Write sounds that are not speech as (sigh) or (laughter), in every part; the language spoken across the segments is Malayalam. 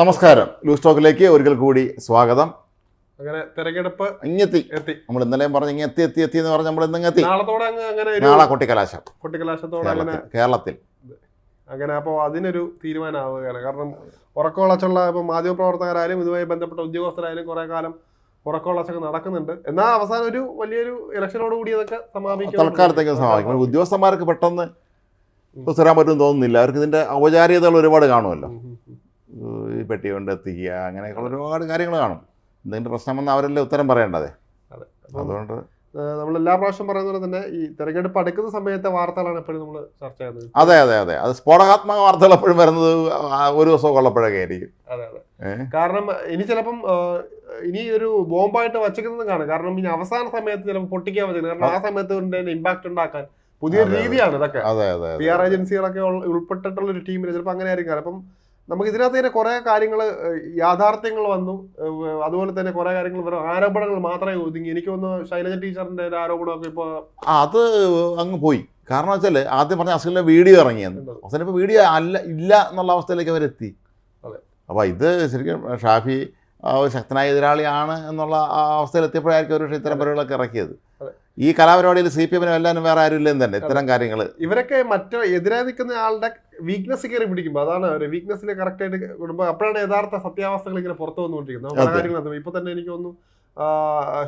നമസ്കാരം. ലൂസ് സ്റ്റോക്കിലേക്ക് ഒരിക്കൽ കൂടി സ്വാഗതം. അങ്ങനെ തെരഞ്ഞെടുപ്പ് ഇങ്ങെത്തി. എത്തി. നമ്മൾ ഇന്നലെയും പറഞ്ഞു ഇങ്ങ് എത്തി എത്തി എത്തി എന്ന് പറഞ്ഞ് നമ്മൾ ഇന്ന് എത്തി. നാളത്തോടെ അങ്ങ് അങ്ങനെ ഒരു നാളെ കൊട്ടിക്കലാശം. കൊട്ടിക്കലാശത്തോടെ അങ്ങനെ കേരളത്തിൽ. അങ്ങനെ അപ്പോൾ അതിനൊരു തീരുമാനമാവുകയാണ്. കാരണം ഉറക്കമുളച്ചുള്ള ഇപ്പോൾ മാധ്യമപ്രവർത്തകരായാലും ഇതുമായി ബന്ധപ്പെട്ട ഉദ്യോഗസ്ഥരായാലും കുറേ കാലം ഉറക്കമുളച്ചൊക്കെ നടക്കുന്നുണ്ട്. എന്നാൽ അവസാനം ഒരു വലിയൊരു ഇലക്ഷനോട് കൂടി അതൊക്കെ സമാപിക്കും. തൽക്കാലത്തേക്ക് സമാപിക്കും. ഉദ്യോഗസ്ഥന്മാർക്ക് പെട്ടെന്ന് തരാൻ പറ്റുമെന്ന് തോന്നുന്നില്ല. അവർക്ക് ഇതിന്റെ ഔപചാരികതകൾ ഒരുപാട് കാണുമല്ലോ. ഈ പെട്ടി കൊണ്ട് എത്തിക്കുക അങ്ങനെയൊക്കെ ഒരുപാട് കാര്യങ്ങൾ കാണും. എന്തെങ്കിലും പ്രശ്നം വന്നാൽ അവരല്ലേ ഉത്തരം പറയേണ്ടത്. അതെ. അതുകൊണ്ട് നമ്മൾ എല്ലാ പ്രാവശ്യം പറയുന്ന പോലെ തന്നെ ഈ തെരഞ്ഞെടുപ്പ് അടുക്കുന്ന സമയത്തെ വാർത്തകളാണ് എപ്പോഴും നമ്മൾ ചർച്ച ചെയ്യുന്നത്. അതെ അതെ അതെ. അത് സ്ഫോടകാത്മക വാർത്തകൾ എപ്പോഴും വരുന്നത് ഒരു ദിവസം കൊള്ളപ്പോഴൊക്കെ ആയിരിക്കും അതെ. അതെ കാരണം ഇനി ചിലപ്പം ഇനി ഒരു ബോംബായിട്ട് വച്ചിരിക്കുന്നതും കാണും. കാരണം ഇനി അവസാന സമയത്ത് ചിലപ്പോൾ പൊട്ടിക്കാൻ പറ്റുന്നത് കാരണം ആ സമയത്ത് ഇമ്പാക്ട് ഉണ്ടാക്കാൻ പുതിയ അതെ, അതെ. രീതിയാണ് ഇതൊക്കെ. പി ആർ ഏജൻസികളൊക്കെ ഉൾപ്പെട്ടിട്ടുള്ള ഒരു ടീമിന് ചിലപ്പോൾ അങ്ങനെ ആയിരിക്കും അപ്പം നമുക്ക് ഇതിനകത്ത് തന്നെ കുറെ കാര്യങ്ങൾ യാഥാർത്ഥ്യങ്ങൾ വന്നു. അതുപോലെ തന്നെ കുറെ കാര്യങ്ങൾ വെറും ആരോപണങ്ങൾ മാത്രമേ ഒതുങ്ങി. എനിക്ക് തോന്നുന്നു ശൈലജ ടീച്ചറിന്റെ ഒരു ആരോപണമൊക്കെ ഇപ്പൊ ആ, അത് അങ്ങ് പോയി. കാരണം വെച്ചാൽ ആദ്യം പറഞ്ഞ അസുഖിലെ വീഡിയോ ഇറങ്ങിയെന്ന്. അവസാനം ഇപ്പോൾ വീഡിയോ അല്ല ഇല്ല എന്നുള്ള അവസ്ഥയിലേക്ക് അവരെത്തി. അപ്പൊ അപ്പോൾ ഇത് ശരിക്കും ഷാഫി ശക്തനായ എതിരാളിയാണ് എന്നുള്ള ആ അവസ്ഥയിലെത്തിയപ്പോഴായിരിക്കും ഒരു ഇത്തരം പരിപാടികളൊക്കെ ഇറക്കിയത്. ഈ കലാപരിപാടിയിൽ സി പി എമ്മിനും എല്ലാവരും വേറെ ആരും ഇല്ലെന്ന് തന്നെ ഇത്തരം കാര്യങ്ങൾ ഇവരൊക്കെ മറ്റോ എതിരായി നിൽക്കുന്ന ആളുടെ വീക്ക്നെസ് കയറി പിടിക്കുമ്പോൾ അതാണ് അവർ വീക്ക്നെസ്സിൽ കറക്റ്റ് ആയിട്ട് വിടുമ്പോൾ അപ്പോഴാണ് യഥാർത്ഥ സത്യാവസ്ഥകൾ ഇങ്ങനെ പുറത്തു വന്നുകൊണ്ടിരിക്കുന്നത്. പല അതെ. കാര്യങ്ങളും ഇപ്പൊ തന്നെ എനിക്ക് തോന്നുന്നു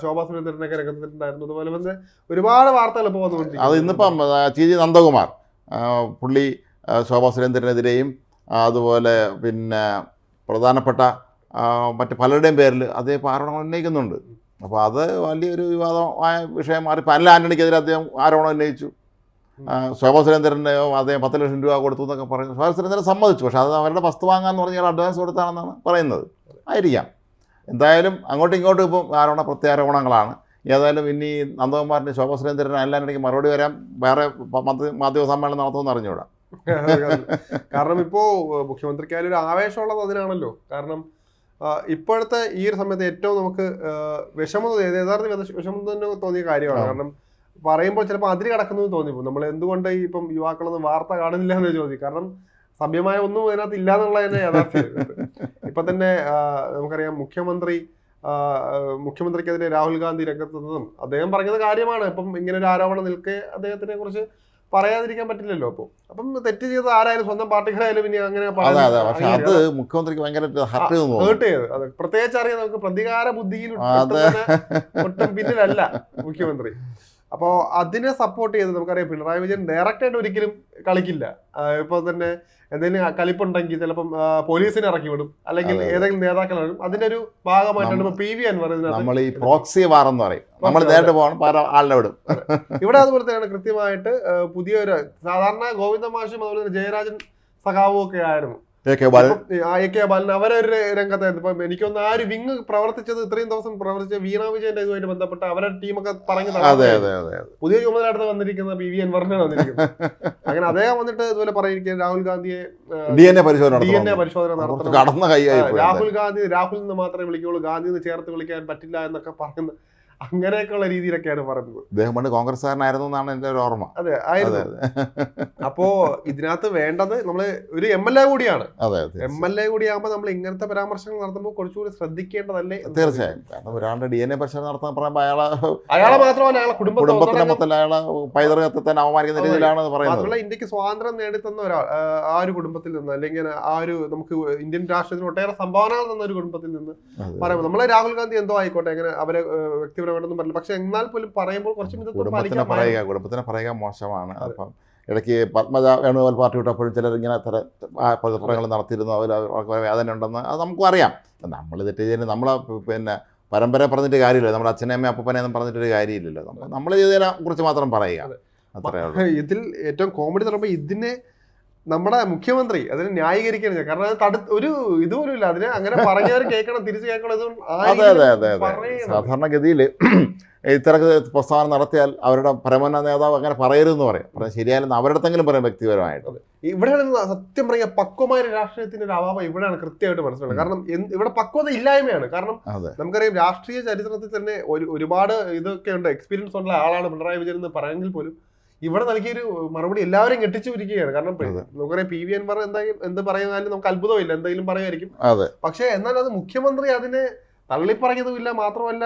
ശോഭാ സുരേന്ദ്രനൊക്കെ രംഗത്തിട്ടുണ്ടായിരുന്നു. അതുപോലെ തന്നെ ഒരുപാട് വാർത്തകൾ ഇപ്പോൾ വന്നുകൊണ്ടിരിക്കും അത് ഇന്നിപ്പം ചി ജി നന്ദകുമാർ പുള്ളി ശോഭാ സുരേന്ദ്രനെതിരെയും അതുപോലെ പിന്നെ പ്രധാനപ്പെട്ട മറ്റ് പലരുടെയും പേരിൽ അതേ ആരോപണം ഉന്നയിക്കുന്നുണ്ട്. അപ്പോൾ അത് വലിയൊരു വിവാദമായ വിഷയം മാറി. പല അല്ല ആന്റണിക്കെതിരെ അദ്ദേഹം ആരോപണം ഉന്നയിച്ചു. സ്വയം ശോഭാ സുരേന്ദ്രന്റെ അദ്ദേഹം പത്ത് ലക്ഷം രൂപ കൊടുത്തു എന്നൊക്കെ പറയുന്നു ശോഭാ സുരേന്ദ്രൻ സമ്മതിച്ചു. പക്ഷേ അത് അവരുടെ വസ്തു വാങ്ങാന്ന് പറഞ്ഞാൽ അഡ്വാൻസ് കൊടുത്താണെന്നാണ് പറയുന്നത്. ആയിരിക്കാം. എന്തായാലും അങ്ങോട്ടും ഇങ്ങോട്ടും ഇപ്പം ആരോപണ പ്രത്യാരോപണങ്ങളാണ്. ഏതായാലും ഇനി നന്ദകുമാറിന്റെ ശോഭാ സുരേന്ദ്രൻ എല്ലാവരുടെയും മറുപടി വരാം. വേറെ മാധ്യമ സമ്മേളനം നടത്തുമെന്ന് അറിഞ്ഞുകൂടാ. (laughs) കാരണം ഇപ്പോൾ മുഖ്യമന്ത്രിക്കായാലും ഒരു ആവേശമുള്ളത് അതിനാണല്ലോ. കാരണം ഇപ്പോഴത്തെ ഈ ഒരു സമയത്ത് ഏറ്റവും നമുക്ക് വിഷമം യഥാർത്ഥ വിഷമം തന്നെ തോന്നിയ കാര്യമാണ്. കാരണം പറയുമ്പോൾ ചിലപ്പോൾ അതിര് കടക്കുന്നത് തോന്നിപ്പോ നമ്മൾ എന്തുകൊണ്ട് ഈ ഇപ്പം യുവാക്കളൊന്നും വാർത്ത കാണുന്നില്ല എന്ന് ചോദിക്കും. കാരണം സഭ്യമായ ഒന്നും അതിനകത്ത് ഇല്ല എന്നുള്ള തന്നെ യാഥാർത്ഥ്യം. (laughs) ഇപ്പൊ തന്നെ നമുക്കറിയാം മുഖ്യമന്ത്രി മുഖ്യമന്ത്രിക്കെതിരെ രാഹുൽ ഗാന്ധി രംഗത്തുനിന്നും അദ്ദേഹം പറഞ്ഞത് കാര്യമാണ്. ഇപ്പം ഇങ്ങനെ ഒരു ആരോപണം നിൽക്കെ അദ്ദേഹത്തിനെ കുറിച്ച് പറയാതിരിക്കാൻ പറ്റില്ലല്ലോ അപ്പോൾ അപ്പം തെറ്റ് ചെയ്ത് ആരായാലും സ്വന്തം പാർട്ടിക്കാരായാലും പിന്നെ അങ്ങനെ അതെ അതെ. പക്ഷെ അത് മുഖ്യമന്ത്രിക്ക് ഭയങ്കര ഹർട്ട് ഹേർട്ട് ചെയ്ത് അത് പ്രത്യേകിച്ച് അറിയാം നമുക്ക് പ്രതികാര ബുദ്ധിയിൽ ഒട്ടും പിന്നിലല്ല മുഖ്യമന്ത്രി. അപ്പോ അതിനെ സപ്പോർട്ട് ചെയ്ത് നമുക്കറിയാം. പിണറായി വിജയൻ ഡയറക്റ്റ് ആയിട്ട് ഒരിക്കലും കളിക്കില്ല. ഇപ്പോൾ തന്നെ എന്തെങ്കിലും കളിപ്പുണ്ടെങ്കിൽ ചിലപ്പം പോലീസിനെ ഇറക്കി വിടും. അല്ലെങ്കിൽ. ഏതെങ്കിലും നേതാക്കൾ വരും അതിന്റെ ഒരു ഭാഗമായിട്ടാണ് ഇപ്പോൾ പി വി അൻവർ നമ്മൾ ഈ പ്രോക്സി വാർ എന്ന് പറയും. നമ്മൾ. നേരിട്ട് പോകണം ആളിനെ വിടും. ഇവിടെ അതുപോലെ തന്നെയാണ് കൃത്യമായിട്ട് പുതിയൊരു സാധാരണ ഗോവിന്ദ മാഷും അതുപോലെ തന്നെ ജയരാജൻ സഖാവും ഒക്കെ ആയിരുന്നു. അവരൊരു രംഗത്തായിരുന്നു. ഇപ്പം എനിക്കൊന്ന് ആ ഒരു വിങ് പ്രവർത്തിച്ചത് ഇത്രയും ദിവസം പ്രവർത്തിച്ച വീണ വിജയന്റെ ഇതുമായിട്ട് ബന്ധപ്പെട്ട് അവരുടെ ടീമൊക്കെ പറഞ്ഞു പുതിയ ചുമതലയായിട്ട് വന്നിരിക്കുന്ന പി വി എൻ വന്നിരിക്കുന്നത് (laughs) അങ്ങനെ അദ്ദേഹം വന്നിട്ട് ഇതുപോലെ പറയുക രാഹുൽ ഗാന്ധിയെ ഡി എൻ എ പരിശോധന ഡി എൻ എ നടത്തണം. രാഹുൽ ഗാന്ധി രാഹുൽ എന്ന് മാത്രമേ വിളിക്കുള്ളൂ. ഗാന്ധി എന്ന് ചേർത്ത് വിളിക്കാൻ പറ്റില്ല എന്നൊക്കെ പറയുന്ന അങ്ങനെയൊക്കെയുള്ള രീതിയിലൊക്കെയാണ് പറയുന്നത് അദ്ദേഹം പണ്ട് കോൺഗ്രസ്സുകാരനായിരുന്നു എന്നാണ് എന്റെ ഒരു ഓർമ്മ. അതെ അതെ ആയിരുന്നു അപ്പോ ഇതിനകത്ത് വേണ്ടത് നമ്മൾ ഒരു എം എൽ എ കൂടിയാണ്. അതെ എം എൽ എ കൂടിയാകുമ്പോൾ നമ്മൾ ഇങ്ങനത്തെ പരാമർശങ്ങൾ നടത്തുമ്പോൾ കുറച്ചുകൂടി ശ്രദ്ധിക്കേണ്ടതല്ലേ തീർച്ചയായും. കാരണം ഒരാളുടെ ഡി എൻ എ പരിശോധന നടത്താൻ പറയുമ്പോൾ അയാളെ അയാളെ മാത്രമല്ല അയാളെ കുടുംബത്തെ കുടുംബത്തിനെ ഒന്നടങ്കം മൊത്തം അയാളെ പൈതൃകത്തെ തന്നെ അവമാനിക്കുന്ന രീതിയിലാണ് പറയുന്നത്. മാത്രമല്ല ഇന്ത്യയ്ക്ക് സ്വാതന്ത്ര്യം നേടിത്തന്ന ഒരാൾ ആ, ഒരു കുടുംബത്തിൽ നിന്ന് അല്ലെങ്കിൽ ആ ഒരു നമുക്ക് ഇന്ത്യൻ രാഷ്ട്രത്തിന് ഒട്ടേറെ സംഭാവനകൾ തന്ന ഒരു കുടുംബത്തിൽ നിന്ന്. പറയുമ്പോൾ നമ്മളെ രാഹുൽ ഗാന്ധി എന്തോ ആയിക്കോട്ടെ അങ്ങനെ അവരെ ഏ, വ്യക്തിപരമായിട്ടൊന്നും പറയില്ല പക്ഷെ എന്നാൽ പോലും പറയുമ്പോൾ കുറച്ച് കുടുംബത്തിനെ പറയുക കുടുംബത്തിനെ പറയുക മോശമാണ്. അപ്പം ഇടയ്ക്ക് പത്മജ വേണുഗോപാൽ പാർട്ടി വിട്ടപ്പോഴും ചിലർ ഇങ്ങനെ തര പ്രതിപ്രങ്ങൾ നടത്തിയിരുന്നു. അവർ അവർക്ക് വേദന ഉണ്ടെന്ന് അത് നമുക്കും അറിയാം. നമ്മൾ തെറ്റ് ചെയ്തതിന് നമ്മളെ പിന്നെ പരമ്പര പറഞ്ഞിട്ട് കാര്യമില്ല. നമ്മുടെ അച്ഛനെയും അപ്പനെ ഒന്നും പറഞ്ഞിട്ടൊരു കാര്യമില്ലല്ലോ. നമ്മൾ നമ്മൾ ചെയ്തതിനെ കുറിച്ച് മാത്രം പറയുക. അത്രയേ ഉള്ളൂ. ഇതിൽ ഏറ്റവും കോമഡി പറയുമ്പോൾ ഇതിനെ നമ്മുടെ മുഖ്യമന്ത്രി അതിനെ ന്യായീകരിക്കണം കാരണം അത് തടു ഒരു ഇതുപോലും ഇല്ല. അതിനെ അങ്ങനെ പറഞ്ഞവർ കേൾക്കണം തിരിച്ചു കേൾക്കണം ഇതും അതെ അതെ അതെ അതെ. സാധാരണഗതിയിൽ ഇത്തരക്ക് പ്രസ്താവന നടത്തിയാൽ അവരുടെ പരമോന്നത നേതാവ് അങ്ങനെ പറയരുതെന്ന് പറയും. ശരിയായാലും അവരുടെ പറയും വ്യക്തിപരമായിട്ട്. ഇവിടെയാണ് സത്യം പറയുക പക്വമായ രാഷ്ട്രീയത്തിന്റെ ഒരു അഭാവം ഇവിടെയാണ് കൃത്യമായിട്ട് മനസ്സിലാക്കുന്നത് കാരണം ഇവിടെ പക്വത ഇല്ലായ്മയാണ്. കാരണം നമുക്കറിയാം രാഷ്ട്രീയ ചരിത്രത്തിൽ തന്നെ ഒരു ഒരുപാട് ഇതൊക്കെ ഉണ്ട്. എക്സ്പീരിയൻസ് ഉള്ള ആളാണ് പിണറായി വിജയൻ എന്ന് പറയുമെങ്കിൽ പോലും ഇവിടെ നൽകിയൊരു മറുപടി എല്ലാവരും ഞെട്ടിച്ചു പിരിക്കുകയാണ് കാരണം. നമുക്കറിയാം പി വി അൻവർ എന്തായാലും എന്ത് പറയുന്നാലും നമുക്ക് അത്ഭുതമില്ല. എന്തെങ്കിലും പറയുമായിരിക്കും. പക്ഷേ എന്നാൽ അത് മുഖ്യമന്ത്രി അതിനെ തള്ളിപ്പറഞ്ഞതുമില്ല മാത്രമല്ല